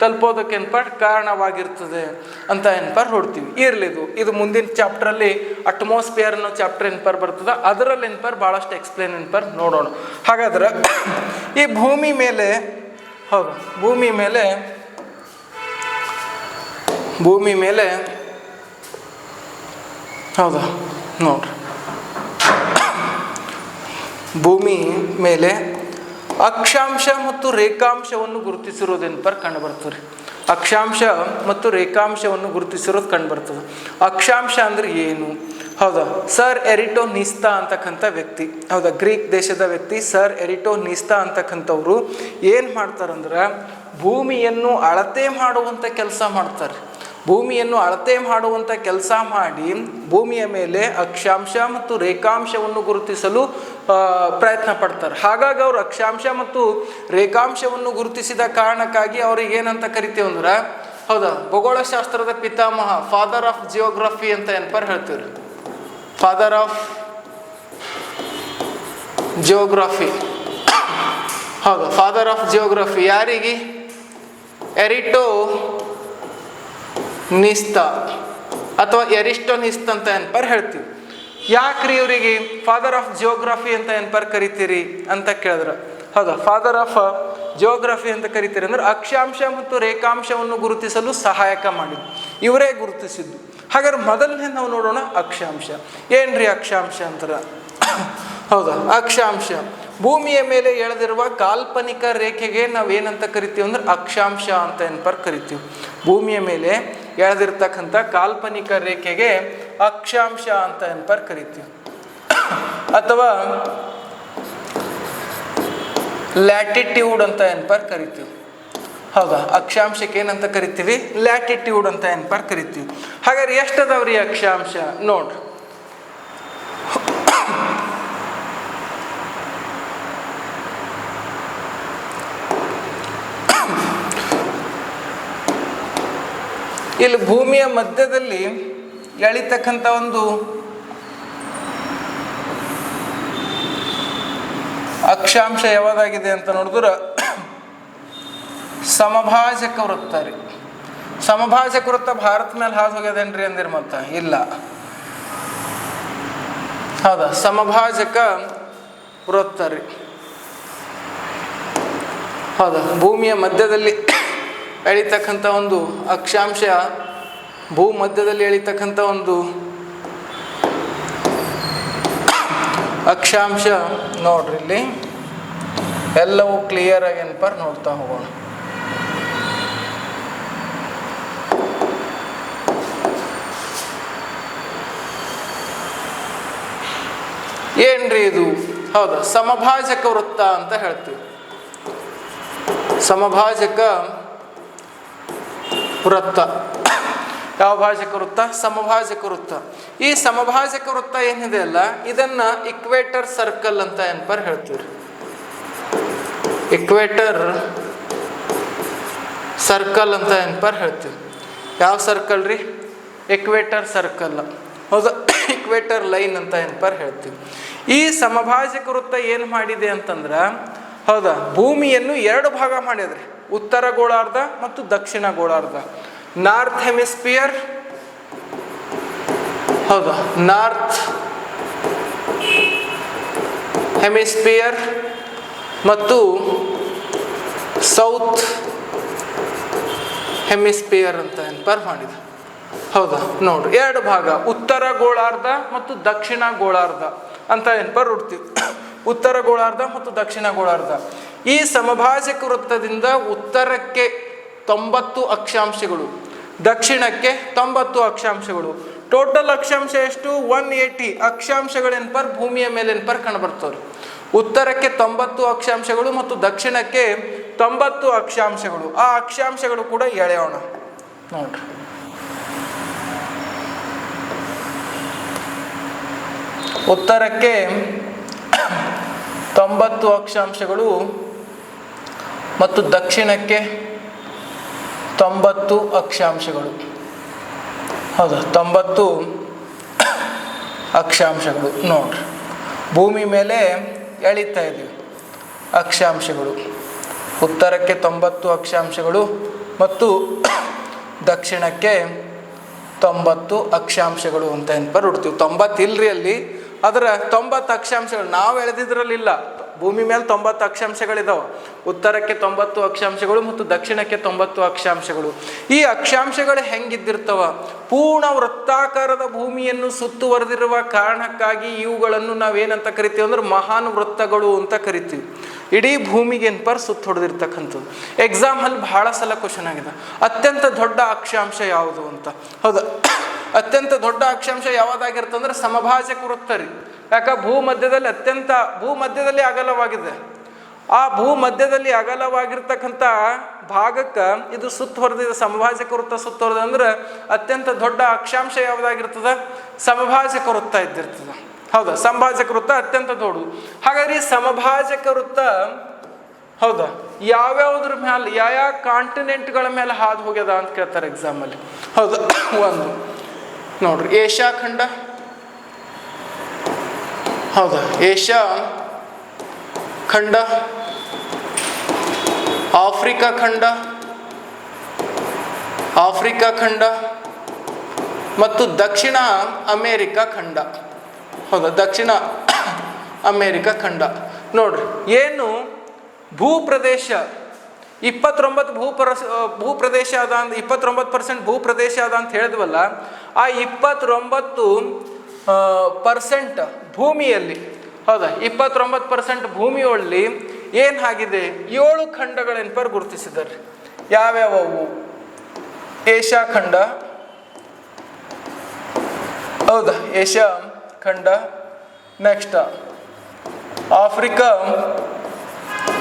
ತಲುಪೋದಕ್ಕೆ ಏನ್ಪರ್ ಕಾರಣವಾಗಿರ್ತದೆ ಅಂತ ಏನ್ಪರ್ ನೋಡ್ತೀವಿ. ಇರಲಿದು ಇದು. ಮುಂದಿನ ಚಾಪ್ಟ್ರಲ್ಲಿ ಅಟ್ಮಾಸ್ಫಿಯರ್ ಅನ್ನೋ ಚಾಪ್ಟರ್ ಏನ್ಪರ್ ಬರ್ತದೆ? ಅದರಲ್ಲಿ ಏನ್ಪರ್ ಭಾಳಷ್ಟು ಎಕ್ಸ್ಪ್ಲೇನ್ ಏನ್ಪರ್ ನೋಡೋಣ. ಹಾಗಾದ್ರೆ, ಈ ಭೂಮಿ ಮೇಲೆ, ಹೌದು, ಭೂಮಿ ಮೇಲೆ ಭೂಮಿ ಮೇಲೆ, ಹೌದಾ, ನೋಡ್ರಿ. ಭೂಮಿ ಮೇಲೆ ಅಕ್ಷಾಂಶ ಮತ್ತು ರೇಖಾಂಶವನ್ನು ಗುರುತಿಸಿರೋದೇನ್ಪರ್ ಕಂಡು ಬರ್ತದೆ ಅಕ್ಷಾಂಶ ಮತ್ತು ರೇಖಾಂಶವನ್ನು ಗುರುತಿಸಿರೋದು ಕಂಡು ಬರ್ತದೆ. ಅಕ್ಷಾಂಶ ಅಂದ್ರೆ ಏನು? ಹೌದಾ? ಸರ್ ಎರಿಟೋ ನಿಸ್ತಾ ಅಂತಕ್ಕಂಥ ವ್ಯಕ್ತಿ. ಹೌದಾ? ಗ್ರೀಕ್ ದೇಶದ ವ್ಯಕ್ತಿ ಸರ್ ಎರಿಟೋ ನಿಸ್ತಾ ಅಂತಕ್ಕಂಥವ್ರು ಏನು ಮಾಡ್ತಾರಂದ್ರೆ ಭೂಮಿಯನ್ನು ಅಳತೆ ಮಾಡುವಂಥ ಕೆಲಸ ಮಾಡ್ತಾರೆ. ಭೂಮಿಯನ್ನು ಅಳತೆ ಮಾಡುವಂಥ ಕೆಲಸ ಮಾಡಿ ಭೂಮಿಯ ಮೇಲೆ ಅಕ್ಷಾಂಶ ಮತ್ತು ರೇಖಾಂಶವನ್ನು ಗುರುತಿಸಲು ಪ್ರಯತ್ನ ಪಡ್ತಾರೆ. ಹಾಗಾಗಿ ಅವರು ಅಕ್ಷಾಂಶ ಮತ್ತು ರೇಖಾಂಶವನ್ನು ಗುರುತಿಸಿದ ಕಾರಣಕ್ಕಾಗಿ ಅವ್ರಿಗೆ ಏನಂತ ಕರಿತೀವಿ ಅಂದ್ರೆ, ಹೌದಾ? ಭೂಗೋಳಶಾಸ್ತ್ರದ ಪಿತಾಮಹ ಫಾದರ್ ಆಫ್ ಜಿಯೋಗ್ರಫಿ ಅಂತ ಏನಪ್ಪ ಹೇಳ್ತೀವಿ ಫಾದರ್ ಆಫ್ ಜಿಯೋಗ್ರಫಿ ಹೌದು ಫಾದರ್ ಆಫ್ ಜಿಯೋಗ್ರಫಿ ಯಾರಿಗೆ? ಎರಿಟೋ ನಿಸ್ತ ಅಥವಾ ಎರಿಸ್ಟೋ ನಿಸ್ತ್ ಅಂತ ಏನ್ಪರ್ ಹೇಳ್ತೀವಿ? ಯಾಕ್ರಿ ಇವರಿಗೆ ಫಾದರ್ ಆಫ್ ಜಿಯೋಗ್ರಫಿ ಅಂತ ಏನ್ಪರ್ ಕರಿತೀರಿ ಅಂತ ಕೇಳಿದ್ರು? ಹೌದಾ? ಫಾದರ್ ಆಫ್ ಜಿಯೋಗ್ರಫಿ ಅಂತ ಕರಿತೀರಿ ಅಂದ್ರೆ ಅಕ್ಷಾಂಶ ಮತ್ತು ರೇಖಾಂಶವನ್ನು ಗುರುತಿಸಲು ಸಹಾಯಕ ಮಾಡಿದ್ದು. ಇವರೇ ಗುರುತಿಸಿದ್ದು. ಹಾಗಾದ್ರೆ ಮೊದಲನೇ ನಾವು ನೋಡೋಣ ಅಕ್ಷಾಂಶ. ಏನ್ರಿ ಅಕ್ಷಾಂಶ ಅಂತಾರ? ಹೌದಾ? ಅಕ್ಷಾಂಶ. ಭೂಮಿಯ ಮೇಲೆ ಎಳೆದಿರುವ ಕಾಲ್ಪನಿಕ ರೇಖೆಗೆ ನಾವೇನಂತ ಕರಿತೀವಿ ಅಂದ್ರೆ ಅಕ್ಷಾಂಶ ಅಂತ ಏನ್ಪರ್ ಕರಿತೀವಿ. ಭೂಮಿಯ ಮೇಲೆ ಎಳೆದಿರ್ತಕ್ಕಂಥ ಕಾಲ್ಪನಿಕ ರೇಖೆಗೆ ಅಕ್ಷಾಂಶ ಅಂತ ಏನ್ಪರ್ ಕರಿತೀವಿ? ಅಥವಾ ಲ್ಯಾಟಿಟ್ಯೂಡ್ ಅಂತ ಏನ್ಪರ್ ಕರಿತೀವಿ? ಹೌದಾ? ಅಕ್ಷಾಂಶಕ್ಕೆ ಏನಂತ ಕರಿತೀವಿ? ಲ್ಯಾಟಿಟ್ಯೂಡ್ ಅಂತ ಏನ್ಪರ್ ಕರಿತೀವಿ? ಹಾಗಾದ್ರೆ ಎಷ್ಟು ಅದಾವ್ರಿ ಅಕ್ಷಾಂಶ? ನೋಡ್ರಿ. ಇಲ್ಲಿ ಭೂಮಿಯ ಮಧ್ಯದಲ್ಲಿ ಎಳಿತಕ್ಕಂಥ ಒಂದು ಅಕ್ಷಾಂಶ ಯಾವ್ದಾಗಿದೆ ಅಂತ ನೋಡಿದ್ರೆ ಸಮಭಾಜಕ ವೃತ್ತ ರೀ. ಸಮಭಾಜಕ ವೃತ್ತ ಭಾರತ ಮೇಲೆ ಹಾದು ಹೋಗ್ಯದೇನ್ರಿ ಅಂದಿರ ಮತ್ತ? ಇಲ್ಲ. ಹೌದಾ? ಸಮಭಾಜಕ ವೃತ್ತ ರೀ. ಹೌದಾ? ಭೂಮಿಯ ಮಧ್ಯದಲ್ಲಿ ಎಳಿತಕ್ಕಂಥ ಒಂದು ಅಕ್ಷಾಂಶ ಭೂ ಮಧ್ಯದಲ್ಲಿ ಎಳಿತಕ್ಕಂಥ ಒಂದು ಅಕ್ಷಾಂಶ ನೋಡ್ರಿ ಇಲ್ಲಿ. ಎಲ್ಲವೂ ಕ್ಲಿಯರ್ ಆಗಿ ಏನಪ್ಪ ನೋಡ್ತಾ ಹೋಗೋಣ. ಏನ್ರಿ ಇದು? ಹೌದಾ? ಸಮಭಾಜಕ ವೃತ್ತ ಅಂತ ಹೇಳ್ತೀವಿ. ಸಮಭಾಜಕ ವೃತ್ತ ಯಾವ ಭಾಜಕ ವೃತ್ತ ಸಮಭಾಜಕ ವೃತ್ತ ಈ ಸಮಭಾಜಕ ವೃತ್ತ ಏನಿದೆ ಅಲ್ಲ, ಇದನ್ನ ಇಕ್ವೇಟರ್ ಸರ್ಕಲ್ ಅಂತ ಏನ್ಪರ್ ಹೇಳ್ತೀವಿ ಇಕ್ವೇಟರ್ ಸರ್ಕಲ್ ಅಂತ ಏನ್ಪರ್ ಹೇಳ್ತೀವಿ ಯಾವ ಸರ್ಕಲ್ ರೀ? ಇಕ್ವೇಟರ್ ಸರ್ಕಲ್ ಹೌದಾ ಇಕ್ವೇಟರ್ ಲೈನ್ ಅಂತ ಏನ್ಪರ್ ಹೇಳ್ತೀವಿ ಈ ಸಮಭಾಜಕ ವೃತ್ತ ಏನು ಮಾಡಿದೆ ಅಂತಂದ್ರೆ, ಹೌದಾ, ಭೂಮಿಯನ್ನು ಎರಡು ಭಾಗ ಮಾಡಿದ್ರಿ. ಉತ್ತರ ಗೋಳಾರ್ಧ ಮತ್ತು ದಕ್ಷಿಣ ಗೋಳಾರ್ಧ ನಾರ್ತ್ ಹೆಮಿಸ್ಪಿಯರ್ ಹೌದಾ ನಾರ್ತ್ ಹೆಮಿಸ್ಪಿಯರ್ ಮತ್ತು ಸೌತ್ ಹೆಮಿಸ್ಪಿಯರ್ ಅಂತ ಏನ್ಪರ್ ಮಾಡಿದೆ. ಹೌದಾ ನೋಡ್ರಿ ಎರಡು ಭಾಗ ಉತ್ತರ ಗೋಳಾರ್ಧ ಮತ್ತು ದಕ್ಷಿಣ ಗೋಳಾರ್ಧ ಅಂತ ಏನ್ಪರ್ ಹುಡ್ತೀವಿ ಉತ್ತರ ಗೋಳಾರ್ಧ ಮತ್ತು ದಕ್ಷಿಣ ಗೋಳಾರ್ಧ ಈ ಸಮಭಾಜಕ ವೃತ್ತದಿಂದ ಉತ್ತರಕ್ಕೆ ತೊಂಬತ್ತು ಅಕ್ಷಾಂಶಗಳು, ದಕ್ಷಿಣಕ್ಕೆ ತೊಂಬತ್ತು ಅಕ್ಷಾಂಶಗಳು. ಟೋಟಲ್ ಅಕ್ಷಾಂಶ ಎಷ್ಟು? ಒನ್ ಏಯ್ಟಿ ಅಕ್ಷಾಂಶಗಳೇನ್ಪರ್ ಭೂಮಿಯ ಮೇಲೆ ಏನ್ಪರ್ ಉತ್ತರಕ್ಕೆ ತೊಂಬತ್ತು ಅಕ್ಷಾಂಶಗಳು ಮತ್ತು ದಕ್ಷಿಣಕ್ಕೆ ತೊಂಬತ್ತು ಅಕ್ಷಾಂಶಗಳು. ಆ ಅಕ್ಷಾಂಶಗಳು ಕೂಡ ಎಳೆಯೋಣ. ನೋಡ್ರಿ. ಉತ್ತರಕ್ಕೆ ತೊಂಬತ್ತು ಅಕ್ಷಾಂಶಗಳು ಮತ್ತು ದಕ್ಷಿಣಕ್ಕೆ ತೊಂಬತ್ತು ಅಕ್ಷಾಂಶಗಳು. ಹೌದಾ, ತೊಂಬತ್ತು ಅಕ್ಷಾಂಶಗಳು. ನೋಡ್ರಿ. ಭೂಮಿ ಮೇಲೆ ಎಳಿತಾ ಇದ್ದೀವಿ. ಅಕ್ಷಾಂಶಗಳು. ಉತ್ತರಕ್ಕೆ ತೊಂಬತ್ತು ಅಕ್ಷಾಂಶಗಳು ಮತ್ತು ದಕ್ಷಿಣಕ್ಕೆ ತೊಂಬತ್ತು ಅಕ್ಷಾಂಶಗಳು ಅಂತ ಹುಡ್ತೀವಿ ತೊಂಬತ್ತು ಇಲ್ರಿ ಅಲ್ಲಿ. ಅದರ ತೊಂಬತ್ತು ಅಕ್ಷಾಂಶಗಳು ನಾವು ಎಳೆದಿದ್ರಲ್ಲಿಲ್ಲ ಭೂಮಿ ಮೇಲೆ ತೊಂಬತ್ತು ಅಕ್ಷಾಂಶಗಳಿದಾವೆ. ಉತ್ತರಕ್ಕೆ ತೊಂಬತ್ತು ಅಕ್ಷಾಂಶಗಳು ಮತ್ತು ದಕ್ಷಿಣಕ್ಕೆ ತೊಂಬತ್ತು ಅಕ್ಷಾಂಶಗಳು. ಈ ಅಕ್ಷಾಂಶಗಳು ಹೆಂಗಿದ್ದಿರ್ತವ? ಪೂರ್ಣ ವೃತ್ತಾಕಾರದ ಭೂಮಿಯನ್ನು ಸುತ್ತುವರೆದಿರುವ ಕಾರಣಕ್ಕಾಗಿ ಇವುಗಳನ್ನು ನಾವೇನಂತ ಕರಿತೀವಿ ಅಂದ್ರೆ ಮಹಾನ್ ವೃತ್ತಗಳು ಅಂತ ಕರಿತೀವಿ. ಇಡೀ ಭೂಮಿಗೆ ಏನ್ಪರ್ ಸುತ್ತ ಹೊಡೆದಿರ್ತಕ್ಕಂಥದ್ದು ಎಕ್ಸಾಮಲ್ಲಿ ಬಹಳ ಸಲ ಕ್ವಶನ್ ಆಗಿದೆ. ಅತ್ಯಂತ ದೊಡ್ಡ ಅಕ್ಷಾಂಶ ಯಾವುದು ಅಂತ? ಹೌದಾ. ಅತ್ಯಂತ ದೊಡ್ಡ ಅಕ್ಷಾಂಶ ಯಾವ್ದಾಗಿರ್ತಂದ್ರೆ ಸಮಭಾಜಕ ವೃತ್ತ ರೀ. ಯಾಕ? ಭೂ ಮಧ್ಯದಲ್ಲಿ ಅತ್ಯಂತ ಭೂ ಮಧ್ಯದಲ್ಲಿ ಅಗಲವಾಗಿದೆ. ಆ ಭೂ ಮಧ್ಯದಲ್ಲಿ ಅಗಲವಾಗಿರ್ತಕ್ಕಂಥ ಭಾಗಕ್ಕೆ ಇದು ಸುತ್ತುವರೆದಿದೆ ಸಮಭಾಜಕ ವೃತ್ತ ಸುತ್ತುವರೆದ ಅಂದ್ರೆ ಅತ್ಯಂತ ದೊಡ್ಡ ಅಕ್ಷಾಂಶ ಯಾವುದಾಗಿರ್ತದ? ಸಮಭಾಜಕ ವೃತ್ತ ಇದ್ದಿರ್ತದ. ಹೌದಾ? ಸಂಭಾಜಕ ವೃತ್ತ ಅತ್ಯಂತ ದೊಡ್ಡದು. ಹಾಗಾದ್ರೆ ಈ ಸಮಭಾಜಕ ವೃತ್ತ ಹೌದಾ? ಯಾವ್ಯಾವ್ದ್ರ ಮೇಲೆ ಯಾವ ಕಾಂಟಿನೆಂಟ್ಗಳ ಮೇಲೆ ಹಾದು ಹೋಗ್ಯದ ಅಂತ ಕೇಳ್ತಾರೆ ಎಕ್ಸಾಮಲ್ಲಿ ಹೌದು, ಒಂದು. ನೋಡ್ರಿ, ಏಷ್ಯಾ ಖಂಡ. ಹೌದಾ? ಏಷ್ಯಾ ಖಂಡ, ಆಫ್ರಿಕಾ ಖಂಡ ಆಫ್ರಿಕಾ ಖಂಡ ಮತ್ತು ದಕ್ಷಿಣ ಅಮೇರಿಕಾ ಖಂಡ. ಹೌದಾ, ದಕ್ಷಿಣ ಅಮೇರಿಕಾ ಖಂಡ. ನೋಡ್ರಿ, ಏನು ಭೂಪ್ರದೇಶ, ಇಪ್ಪತ್ತೊಂಬತ್ತು ಭೂಪ್ರ ಭೂಪ್ರದೇಶ ಅದ ಅಂತ ಇಪ್ಪತ್ತೊಂಬತ್ತು ಪರ್ಸೆಂಟ್ ಭೂಪ್ರದೇಶ ಅದ ಅಂತ ಹೇಳಿದ್ವಲ್ಲ, ಆ ಇಪ್ಪತ್ತೊಂಬತ್ತು ಪರ್ಸೆಂಟ್ ಭೂಮಿಯಲ್ಲಿ ಹೌದಾ? ಇಪ್ಪತ್ತೊಂಬತ್ತು ಪರ್ಸೆಂಟ್ ಭೂಮಿಯಲ್ಲಿ ಏನು ಆಗಿದೆ? ಏಳು ಖಂಡಗಳೆನ್ಪರ್ ಗುರುತಿಸಿದ್ದಾರೆ. ಯಾವ್ಯಾವವು? ಏಷ್ಯಾ ಖಂಡ. ಹೌದಾ? ಏಷ್ಯಾ ಖಂಡ. ನೆಕ್ಸ್ಟ್ ಆಫ್ರಿಕಾ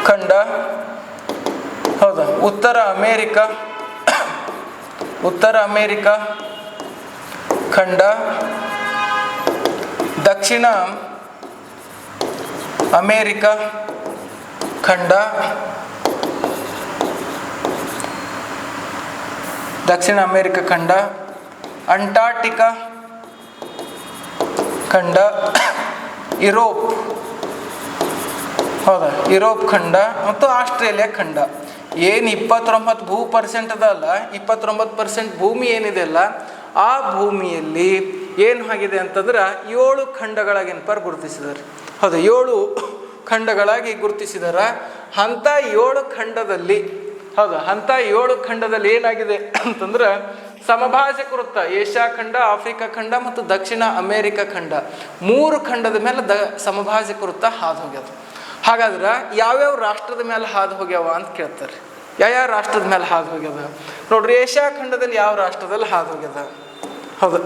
ಖಂಡ. ಹೌದಾ? ಉತ್ತರ ಅಮೇರಿಕಾ. ಉತ್ತರ ಅಮೇರಿಕಾ ಖಂಡ. ದಕ್ಷಿಣ ಅಮೇರಿಕಾ ಖಂಡ, ದಕ್ಷಿಣ ಅಮೇರಿಕ ಖಂಡ, ಅಂಟಾರ್ಟಿಕಾ ಖಂಡ, ಯುರೋಪ್, ಹೌದಾ? ಯುರೋಪ್ ಖಂಡ ಮತ್ತು ಆಸ್ಟ್ರೇಲಿಯಾ ಖಂಡ. ಏನು ಇಪ್ಪತ್ತೊಂಬತ್ತು ಭೂ ಪರ್ಸೆಂಟ್ ಅದಲ್ಲ ಇಪ್ಪತ್ತೊಂಬತ್ತು ಪರ್ಸೆಂಟ್ ಭೂಮಿ ಏನಿದೆ ಅಲ್ಲ? ಆ ಭೂಮಿಯಲ್ಲಿ ಏನು ಆಗಿದೆ ಅಂತಂದ್ರೆ ಏಳು ಖಂಡಗಳಾಗೇನಪ್ಪ ಗುರುತಿಸಿದ್ದಾರೆ. ಹೌದು ಏಳು ಖಂಡಗಳಾಗಿ ಗುರುತಿಸಿದಾರ. ಅಂಥ ಏಳು ಖಂಡದಲ್ಲಿ, ಹೌದು ಅಂಥ ಏಳು ಖಂಡದಲ್ಲಿ ಏನಾಗಿದೆ ಅಂತಂದ್ರೆ ಸಮಭಾಜಕ ವೃತ್ತ, ಏಷ್ಯಾ ಖಂಡ, ಆಫ್ರಿಕಾ ಖಂಡ ಮತ್ತು ದಕ್ಷಿಣ ಅಮೇರಿಕ ಖಂಡ. ಮೂರು ಖಂಡದ ಮೇಲೆ ದ ಸಮಭಾಜಕ ವೃತ್ತ ಹಾದು ಹೋಗ್ಯದ ಹಾಗಾದ್ರೆ ಯಾವ್ಯಾವ ರಾಷ್ಟ್ರದ ಮೇಲೆ ಹಾದು ಹೋಗ್ಯಾವ ಅಂತ ಕೇಳ್ತಾರೆ. ಯಾವ್ಯಾವ ರಾಷ್ಟ್ರದ ಮೇಲೆ ಹಾದು ಹೋಗ್ಯದ ನೋಡ್ರಿ, ಏಷ್ಯಾ ಖಂಡದಲ್ಲಿ ಯಾವ ರಾಷ್ಟ್ರದಲ್ಲಿ ಹಾದು ಹೋಗ್ಯದ ಹೌದು,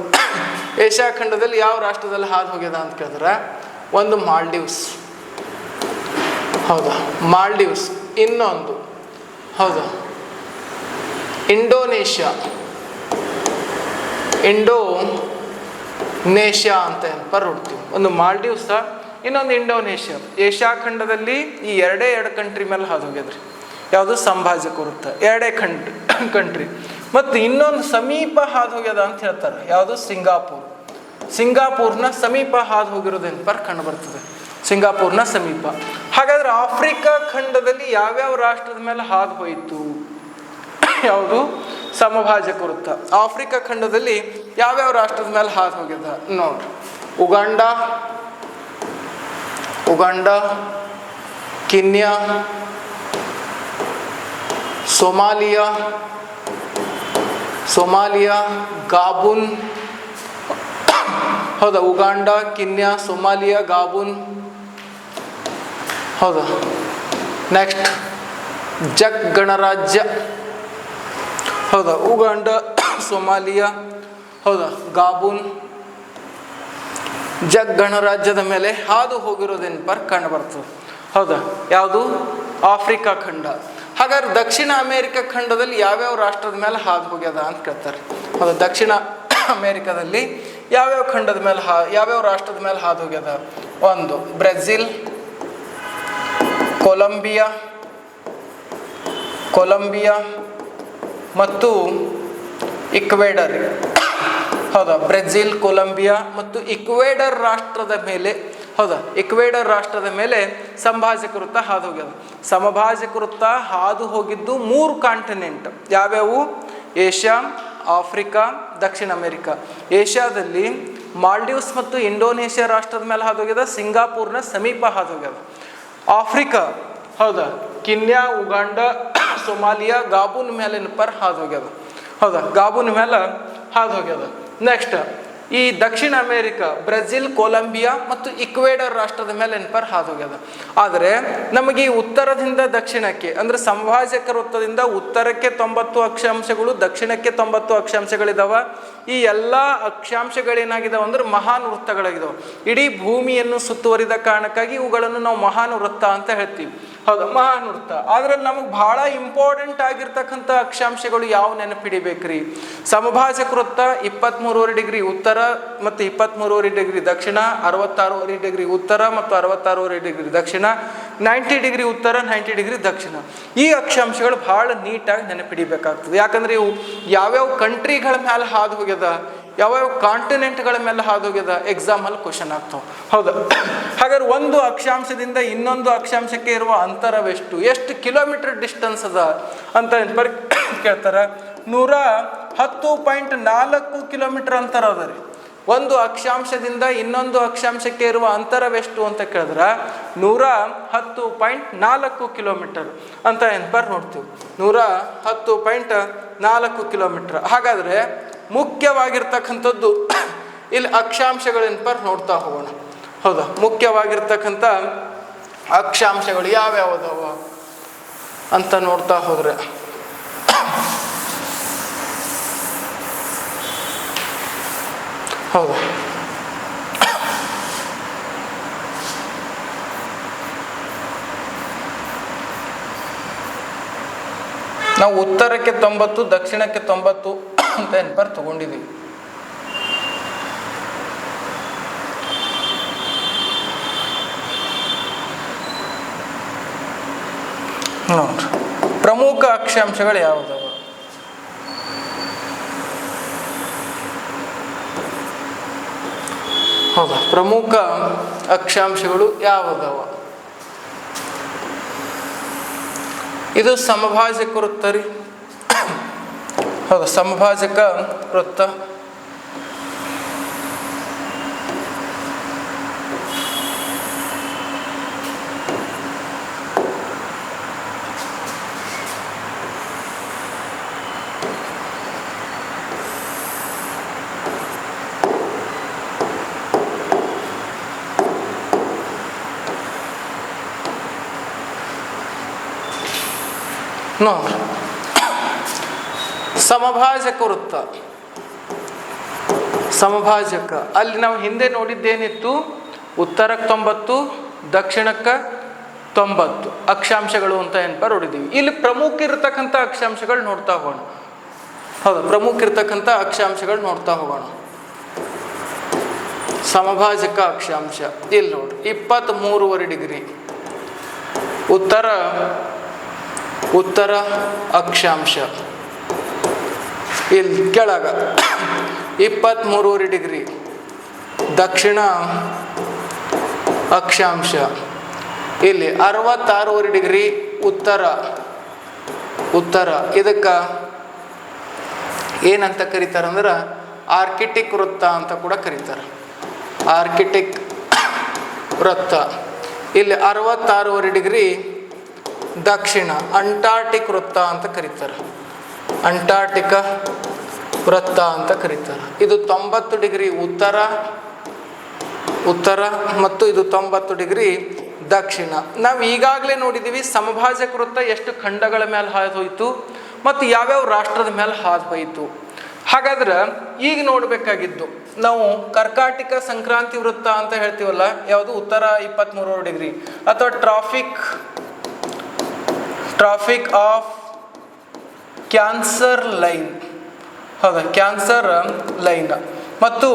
ಏಷ್ಯಾ ಖಂಡದಲ್ಲಿ ಯಾವ ರಾಷ್ಟ್ರದಲ್ಲಿ ಹಾದು ಹೋಗ್ಯದ ಅಂತ ಕೇಳಿದ್ರೆ ಒಂದು ಮಾಲ್ಡೀವ್ಸ್. ಹೌದಾ? ಮಾಲ್ಡೀವ್ಸ್. ಇನ್ನೊಂದು. ಹೌದಾ? ಇಂಡೋನೇಷ್ಯಾ. ಇಂಡೋ ನೇಷ್ಯಾ ಅಂತ ನೋಡ್ತೀವಿ ಒಂದು ಮಾಲ್ಡೀವ್ಸ ಇನ್ನೊಂದು ಇಂಡೋನೇಷ್ಯಾ. ಏಷ್ಯಾ ಖಂಡದಲ್ಲಿ ಈ ಎರಡೇ ಎರಡು ಕಂಟ್ರಿ ಮೇಲೆ ಹಾದು ಹೋಗ್ಯದ್ರಿ ಯಾವುದು? ಸಂಭಾಜಿ ಕುರುತ ಎರಡೇ ಕಂಟ್ರಿ ಕಂಟ್ರಿ ಮತ್ತು ಇನ್ನೊಂದು ಸಮೀಪ ಹಾದು ಹೋಗ್ಯದ ಅಂತ ಹೇಳ್ತಾರೆ. ಯಾವುದು? ಸಿಂಗಾಪುರ್. ಸಿಂಗಾಪುರ್ನ ಸಮೀಪ ಹಾದು ಹೋಗಿರೋದೇನಪ್ಪ ಕಂಡು ಬರ್ತದೆ? ಸಿಂಗಾಪುರ್ನ ಸಮೀಪ. ಹಾಗಾದ್ರೆ ಆಫ್ರಿಕಾ ಖಂಡದಲ್ಲಿ ಯಾವ್ಯಾವ ರಾಷ್ಟ್ರದ ಮೇಲೆ ಹಾದು ಹೋಯಿತು? ಯಾವುದು? ಸಮಭಾಜಕ ವೃತ್ತ ಆಫ್ರಿಕಾ ಖಂಡದಲ್ಲಿ ಯಾವ್ಯಾವ ರಾಷ್ಟ್ರದ ಮೇಲೆ ಹಾದು ಹೋಗಿದ್ದ? ನೋಡ್ರಿ Uganda Uganda, Kenya, Somalia Somalia, Gabon ಹೌದಾ, ಉಗಾಂಡ, ಕಿನ್ಯಾ, ಸೊಮಾಲಿಯಾ, ಗಾಬೂನ್? ಹೌದಾ. ನೆಕ್ಸ್ಟ್ ಜಗ್ ಗಣರಾಜ್ಯ. ಹೌದಾ, ಉಗಾಂಡ, ಸೊಮಾಲಿಯಾ, ಹೌದಾ, ಗಾಬೂನ್? ಜಗ್ ಗಣರಾಜ್ಯದ ಮೇಲೆ ಹಾದು ಹೋಗಿರೋದೇನಪ್ಪ ಕಂಡು ಬರ್ತದೆ ಹೌದಾ, ಯಾವುದು? ಆಫ್ರಿಕಾ ಖಂಡ. ಹಾಗಾದ್ರೆ ದಕ್ಷಿಣ ಅಮೇರಿಕಾ ಖಂಡದಲ್ಲಿ ಯಾವ್ಯಾವ ರಾಷ್ಟ್ರದ ಮೇಲೆ ಹಾದು ಹೋಗ್ಯದ ಅಂತ ಕೇಳ್ತಾರೆ. ಹೌದಾ, ದಕ್ಷಿಣ ಅಮೇರಿಕಾದಲ್ಲಿ ಯಾವ್ಯಾವ ಖಂಡದ ಮೇಲೆ ಹಾ, ಯಾವ್ಯಾವ ರಾಷ್ಟ್ರದ ಮೇಲೆ ಹಾದು ಹೋಗ್ಯದ? ಒಂದು, ಬ್ರೆಜಿಲ್, ಕೊಲಂಬಿಯಾ ಕೊಲಂಬಿಯಾ ಮತ್ತು ಇಕ್ವೇಡರ್. ಹೌದಾ? ಬ್ರೆಜಿಲ್, ಕೊಲಂಬಿಯಾ ಮತ್ತು ಇಕ್ವೇಡರ್ ರಾಷ್ಟ್ರದ ಮೇಲೆ, ಹೌದಾ? ಇಕ್ವೇಡರ್ ರಾಷ್ಟ್ರದ ಮೇಲೆ ಸಂಭಾಜಕ ವೃತ್ತ ಹಾದು ಹೋಗ್ಯದ. ಸಮಭಾಜಕ ವೃತ್ತ ಹಾದು ಹೋಗಿದ್ದು ಮೂರು ಕಾಂಟಿನೆಂಟ್ ಯಾವ್ಯಾವು? ಏಷ್ಯಾ ಆಫ್ರಿಕಾ, ದಕ್ಷಿಣ ಅಮೆರಿಕ. ಏಷ್ಯಾದಲ್ಲಿ ಮಾಲ್ಡೀವ್ಸ್ ಮತ್ತು ಇಂಡೋನೇಷ್ಯಾ ರಾಷ್ಟ್ರದ ಮೇಲೆ ಹಾದೋಗ್ಯದ ಸಿಂಗಾಪುರ್ನ ಸಮೀಪ ಹಾದೋಗ್ಯದ ಆಫ್ರಿಕಾ, ಹೌದಾ? ಕಿನ್ಯಾ, ಉಗಾಂಡ, ಸೊಮಾಲಿಯಾ, ಗಾಬೂನ್ ಮೇಲೆ ಪರ್ ಹಾದು ಹೋಗ್ಯದ ಹೌದಾ? ಗಾಬೂನ್ ಮೇಲೆ ಹಾದು ಹೋಗ್ಯದ ನೆಕ್ಸ್ಟ್ ಈ ದಕ್ಷಿಣ ಅಮೇರಿಕ, ಬ್ರೆಜಿಲ್, ಕೊಲಂಬಿಯಾ ಮತ್ತು ಇಕ್ವೇಡರ್ ರಾಷ್ಟ್ರದ ಮೇಲೆ ನೆನಪರ್ ಹಾದು ಹೋಗ್ಯದ ಆದರೆ ನಮಗೆ ಈ ಉತ್ತರದಿಂದ ದಕ್ಷಿಣಕ್ಕೆ, ಅಂದ್ರೆ ಸಂಭಾಜಕ ವೃತ್ತದಿಂದ ಉತ್ತರಕ್ಕೆ ತೊಂಬತ್ತು ಅಕ್ಷಾಂಶಗಳು, ದಕ್ಷಿಣಕ್ಕೆ ತೊಂಬತ್ತು ಅಕ್ಷಾಂಶಗಳಿದಾವ. ಈ ಎಲ್ಲ ಅಕ್ಷಾಂಶಗಳೇನಾಗಿದಾವೆ ಅಂದ್ರೆ ಮಹಾನ್ ವೃತ್ತಗಳಾಗಿದಾವೆ. ಇಡೀ ಭೂಮಿಯನ್ನು ಸುತ್ತುವರಿದ ಕಾರಣಕ್ಕಾಗಿ ಇವುಗಳನ್ನು ನಾವು ಮಹಾನ್ ವೃತ್ತ ಅಂತ ಹೇಳ್ತೀವಿ. ಹೌದು ಮಹಾನೃತ್ತ ಅದ್ರಲ್ಲಿ ನಮಗೆ ಬಹಳ ಇಂಪಾರ್ಟೆಂಟ್ ಆಗಿರ್ತಕ್ಕಂಥ ಅಕ್ಷಾಂಶಗಳು ಯಾವ ನೆನಪಿಡಿಬೇಕ್ರಿ? ಸಮಭಾಜಕ ವೃತ್ತ ಇಪ್ಪತ್ತ್ಮೂರುವರೆ ಡಿಗ್ರಿ ಉತ್ತರ ಮತ್ತು ಇಪ್ಪತ್ತ್ಮೂರುವರೆ ಡಿಗ್ರಿ ದಕ್ಷಿಣ, ಅರವತ್ತಾರೂವರೆ ಡಿಗ್ರಿ ಉತ್ತರ ಮತ್ತು ಅರವತ್ತಾರೂವರೆ ಡಿಗ್ರಿ ದಕ್ಷಿಣ, ನೈಂಟಿ ಡಿಗ್ರಿ ಉತ್ತರ, ನೈಂಟಿ ಡಿಗ್ರಿ ದಕ್ಷಿಣ. ಈ ಅಕ್ಷಾಂಶಗಳು ಬಹಳ ನೀಟಾಗಿ ನೆನಪಿಡಿಬೇಕಾಗ್ತದೆ. ಯಾಕಂದ್ರೆ ಇವು ಯಾವ್ಯಾವ ಕಂಟ್ರಿಗಳ ಮೇಲೆ ಹಾದು ಹೋಗ್ಯದ? ಯಾವ್ಯಾವ ಕಾಂಟಿನೆಂಟ್ಗಳ ಮೇಲೆ ಹಾದು ಎಕ್ಸಾಮ್ ಎಕ್ಸಾಮಲ್ಲಿ ಕ್ವಶನ್ ಆಗ್ತಾವೆ. ಹೌದು. ಹಾಗಾದ್ರೆ ಒಂದು ಅಕ್ಷಾಂಶದಿಂದ ಇನ್ನೊಂದು ಅಕ್ಷಾಂಶಕ್ಕೆ ಇರುವ ಅಂತರವೆಷ್ಟು? ಎಷ್ಟು ಕಿಲೋಮೀಟರ್ ಡಿಸ್ಟೆನ್ಸ್ ಅದ ಅಂತ ಬರ್ ಕೇಳ್ತಾರೆ? ನೂರ ಹತ್ತು ಪಾಯಿಂಟ್ ನಾಲ್ಕು ಕಿಲೋಮೀಟರ್ ಅಂತರ ಅದ ರೀ. ಒಂದು ಅಕ್ಷಾಂಶದಿಂದ ಇನ್ನೊಂದು ಅಕ್ಷಾಂಶಕ್ಕೆ ಇರುವ ಅಂತರವೆಷ್ಟು ಅಂತ ಕೇಳಿದ್ರೆ? ನೂರ ಹತ್ತು ಪಾಯಿಂಟ್ ನಾಲ್ಕು ಕಿಲೋಮೀಟರ್ ಅಂತ ನೆನ್ಪರ್ ನೋಡ್ತೀವಿ. ನೂರ ಹತ್ತು ಪಾಯಿಂಟ್ ನಾಲ್ಕು ಕಿಲೋಮೀಟರ್ ಹಾಗಾದ್ರೆ ಮುಖ್ಯವಾಗಿರ್ತಕ್ಕಂಥದ್ದು. ಇಲ್ಲಿ ಅಕ್ಷಾಂಶಗಳೇನಪ್ಪ ನೋಡ್ತಾ ಹೋಗೋಣ. ಹೌದಾ? ಮುಖ್ಯವಾಗಿರ್ತಕ್ಕಂಥ ಅಕ್ಷಾಂಶಗಳು ಯಾವ್ಯಾವದವ ಅಂತ ನೋಡ್ತಾ ಹೋದ್ರೆ. ಹೌದು? ನಾವು ಉತ್ತರಕ್ಕೆ ತೊಂಬತ್ತು, ದಕ್ಷಿಣಕ್ಕೆ ತೊಂಬತ್ತು ಅಂತ ಪರ್ ತಗೊಂಡಿದ್ದೀವಿ ನೋಡ್ರಿ. ಪ್ರಮುಖ ಅಕ್ಷಾಂಶಗಳು ಯಾವುದವ? ಹೌದಾ ಪ್ರಮುಖ ಅಕ್ಷಾಂಶಗಳು ಯಾವುದವ? ಇದು ಸಮಭಾಜಕ ವೃತ್ತ ರೀ ಹೌದು ಸಮಭಾಜಕ ವೃತ್ತ ನೋಡ್ರಿ ಸಮಭಾಜಕ ವೃತ್ತ. ಸಮಭಾಜಕ. ಅಲ್ಲಿ ನಾವು ಹಿಂದೆ ನೋಡಿದ್ದೇನಿತ್ತು? ಉತ್ತರಕ್ಕೆ ತೊಂಬತ್ತು, ದಕ್ಷಿಣಕ್ಕೆ ತೊಂಬತ್ತು ಅಕ್ಷಾಂಶಗಳು ಅಂತ ಏನಪ್ಪ ನೋಡಿದ್ದೀವಿ. ಇಲ್ಲಿ ಪ್ರಮುಖ ಇರತಕ್ಕಂಥ ಅಕ್ಷಾಂಶಗಳು ನೋಡ್ತಾ ಹೋಗೋಣ. ಹೌದು, ಪ್ರಮುಖ ಇರತಕ್ಕಂಥ ಅಕ್ಷಾಂಶಗಳು ನೋಡ್ತಾ ಹೋಗೋಣ. ಸಮಭಾಜಕ ಅಕ್ಷಾಂಶ. ಇಲ್ಲಿ ನೋಡಿ ಇಪ್ಪತ್ತ್ ಮೂರುವರೆ ಡಿಗ್ರಿ. ಉತ್ತರ ಉತ್ತರ ಅಕ್ಷಾಂಶ. ಇಲ್ಲಿ ಕೆಳಗ ಇಪ್ಪತ್ತ್ಮೂರುವರೆ ಡಿಗ್ರಿ ದಕ್ಷಿಣ ಅಕ್ಷಾಂಶ. ಇಲ್ಲಿ ಅರವತ್ತಾರೂವರೆ ಡಿಗ್ರಿ ಉತ್ತರ. ಉತ್ತರ. ಇದಕ್ಕೆ ಏನಂತ ಕರೀತಾರಂದ್ರೆ ಆರ್ಕಿಟಿಕ್ ವೃತ್ತ ಅಂತ ಕೂಡ ಕರೀತಾರೆ. ಆರ್ಕಿಟಿಕ್ ವೃತ್ತ. ಇಲ್ಲಿ ಅರವತ್ತಾರೂವರೆ ಡಿಗ್ರಿ ದಕ್ಷಿಣ, ಅಂಟಾರ್ಟಿಕ್ ವೃತ್ತ ಅಂತ ಕರೀತಾರೆ. ಅಂಟಾರ್ಟಿಕ ವೃತ್ತ ಅಂತ ಕರೀತಾರೆ. ಇದು ತೊಂಬತ್ತು ಡಿಗ್ರಿ ಉತ್ತರ ಉತ್ತರ ಮತ್ತು ಇದು ತೊಂಬತ್ತು ಡಿಗ್ರಿ ದಕ್ಷಿಣ. ನಾವು ಈಗಾಗಲೇ ನೋಡಿದ್ದೀವಿ ಸಮಭಾಜಕ ವೃತ್ತ ಎಷ್ಟು ಖಂಡಗಳ ಮೇಲೆ ಹಾದು ಹೋಯಿತು ಮತ್ತು ಯಾವ್ಯಾವ ರಾಷ್ಟ್ರದ ಮೇಲೆ ಹಾದು ಹೋಯಿತು. ಹಾಗಾದ್ರೆ ಈಗ ನೋಡಬೇಕಾಗಿದ್ದು ನಾವು ಕರ್ಕಾಟಿಕ ಸಂಕ್ರಾಂತಿ ವೃತ್ತ ಅಂತ ಹೇಳ್ತೀವಲ್ಲ, ಯಾವುದು ಉತ್ತರ ಇಪ್ಪತ್ತ್ಮೂರು ಡಿಗ್ರಿ ಅಥವಾ tropic tropic of cancer line. ಹೌದಾ? Cancer line. ಮತ್ತು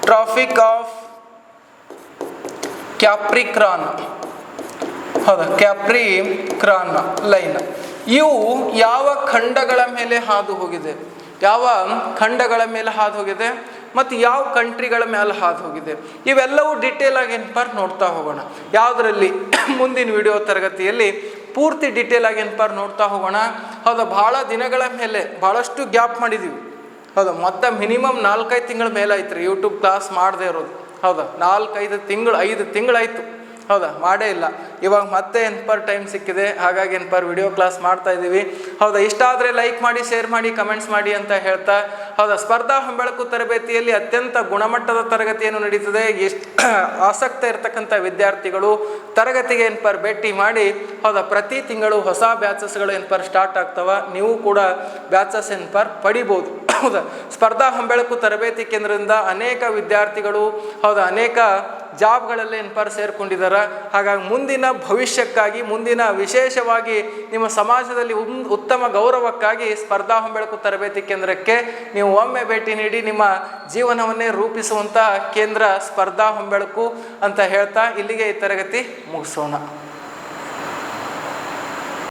ಟ್ರಾಫಿಕ್ ಆಫ್ ಕ್ಯಾಪ್ರಿಕ್ರಾನ್. ಹೌದಾ? Capricorn line. ಇವು ಯಾವ ಖಂಡಗಳ ಮೇಲೆ ಹಾದು ಹೋಗಿದೆ ಯಾವ ಖಂಡಗಳ ಮೇಲೆ ಹಾದು ಹೋಗಿದೆ ಮತ್ತು ಯಾವ ಕಂಟ್ರಿಗಳ ಮೇಲೆ ಹಾದು ಹೋಗಿದೆ ಇವೆಲ್ಲವೂ ಡಿಟೇಲ್ ಆಗಿ ಏನಪ್ಪ ನೋಡ್ತಾ ಹೋಗೋಣ. ಯಾವುದರಲ್ಲಿ? ಮುಂದಿನ ವಿಡಿಯೋ ತರಗತಿಯಲ್ಲಿ ಪೂರ್ತಿ ಡಿಟೇಲ್ ಆಗಿ ಏನಪ್ಪ ನೋಡ್ತಾ ಹೋಗೋಣ. ಹೌದಾ ಭಾಳ ದಿನಗಳ ಮೇಲೆ ಭಾಳಷ್ಟು ಗ್ಯಾಪ್ ಮಾಡಿದ್ದೀವಿ ಹೌದು, ಮೊತ್ತ ಮಿನಿಮಮ್ ನಾಲ್ಕೈದು ತಿಂಗಳ ಮೇಲೆ ಆಯ್ತು ರೀ ಯೂಟ್ಯೂಬ್ ಕ್ಲಾಸ್ ಮಾಡದೇ ಇರೋದು. ಹೌದಾ, ನಾಲ್ಕೈದು ತಿಂಗಳು, ಐದು ತಿಂಗಳಾಯ್ತು ಹೌದಾ? ಮಾಡೇ ಇಲ್ಲ. ಇವಾಗ ಮತ್ತೆ ಎನ್ ಪರ್ ಟೈಮ್ ಸಿಕ್ಕಿದೆ. ಹಾಗಾಗಿ ಎನ್ ಪರ್ ವಿಡಿಯೋ ಕ್ಲಾಸ್ ಮಾಡ್ತಾ ಇದ್ದೀವಿ. ಹೌದಾ? ಇಷ್ಟ ಆದರೆ ಲೈಕ್ ಮಾಡಿ ಶೇರ್ ಮಾಡಿ ಕಮೆಂಟ್ಸ್ ಮಾಡಿ ಅಂತ ಹೇಳ್ತಾ. ಹೌದಾ? ಸ್ಪರ್ಧಾ ಹೊಂಬೆಳಕು ತರಬೇತಿಯಲ್ಲಿ ಅತ್ಯಂತ ಗುಣಮಟ್ಟದ ತರಗತಿಯನ್ನು ನಡೀತದೆ. ಎಷ್ಟು ಆಸಕ್ತ ಇರತಕ್ಕಂಥ ವಿದ್ಯಾರ್ಥಿಗಳು ತರಗತಿಗೆ ಎನ್ ಪರ್ ಭೇಟಿ ಮಾಡಿ, ಹೌದಾ? ಪ್ರತಿ ತಿಂಗಳು ಹೊಸ ಬ್ಯಾಚಸ್ಗಳು ಎನ್ ಪರ್ ಸ್ಟಾರ್ಟ್ ಆಗ್ತವ. ನೀವು ಕೂಡ ಬ್ಯಾಚಸ್ ಎನ್ ಪರ್ ಪಡಿಬೋದು. ಹೌದಾ? ಸ್ಪರ್ಧಾ ಹೊಂಬೆಳಕು ತರಬೇತಿ ಕೇಂದ್ರದಿಂದ ಅನೇಕ ವಿದ್ಯಾರ್ಥಿಗಳು, ಹೌದಾ? ಅನೇಕ ಜಾಬ್ಗಳಲ್ಲಿ ಎನ್ಪಾರ್ ಸೇರ್ಕೊಂಡಿದ್ದಾರೆ ಹಾಗಾಗಿ ಮುಂದಿನ ಭವಿಷ್ಯಕ್ಕಾಗಿ, ಮುಂದಿನ ವಿಶೇಷವಾಗಿ ನಿಮ್ಮ ಸಮಾಜದಲ್ಲಿ ಉತ್ತಮ ಗೌರವಕ್ಕಾಗಿ ಸ್ಪರ್ಧಾ ಹೊಂಬೆಳಕು ತರಬೇತಿ ಕೇಂದ್ರಕ್ಕೆ ನೀವು ಒಮ್ಮೆ ಭೇಟಿ ನೀಡಿ ನಿಮ್ಮ ಜೀವನವನ್ನೇ ರೂಪಿಸುವಂಥ ಕೇಂದ್ರ ಸ್ಪರ್ಧಾ ಹೊಂಬೆಳಕು ಅಂತ ಹೇಳ್ತಾ ಇಲ್ಲಿಗೆ ಈ ತರಗತಿ ಮುಗಿಸೋಣ.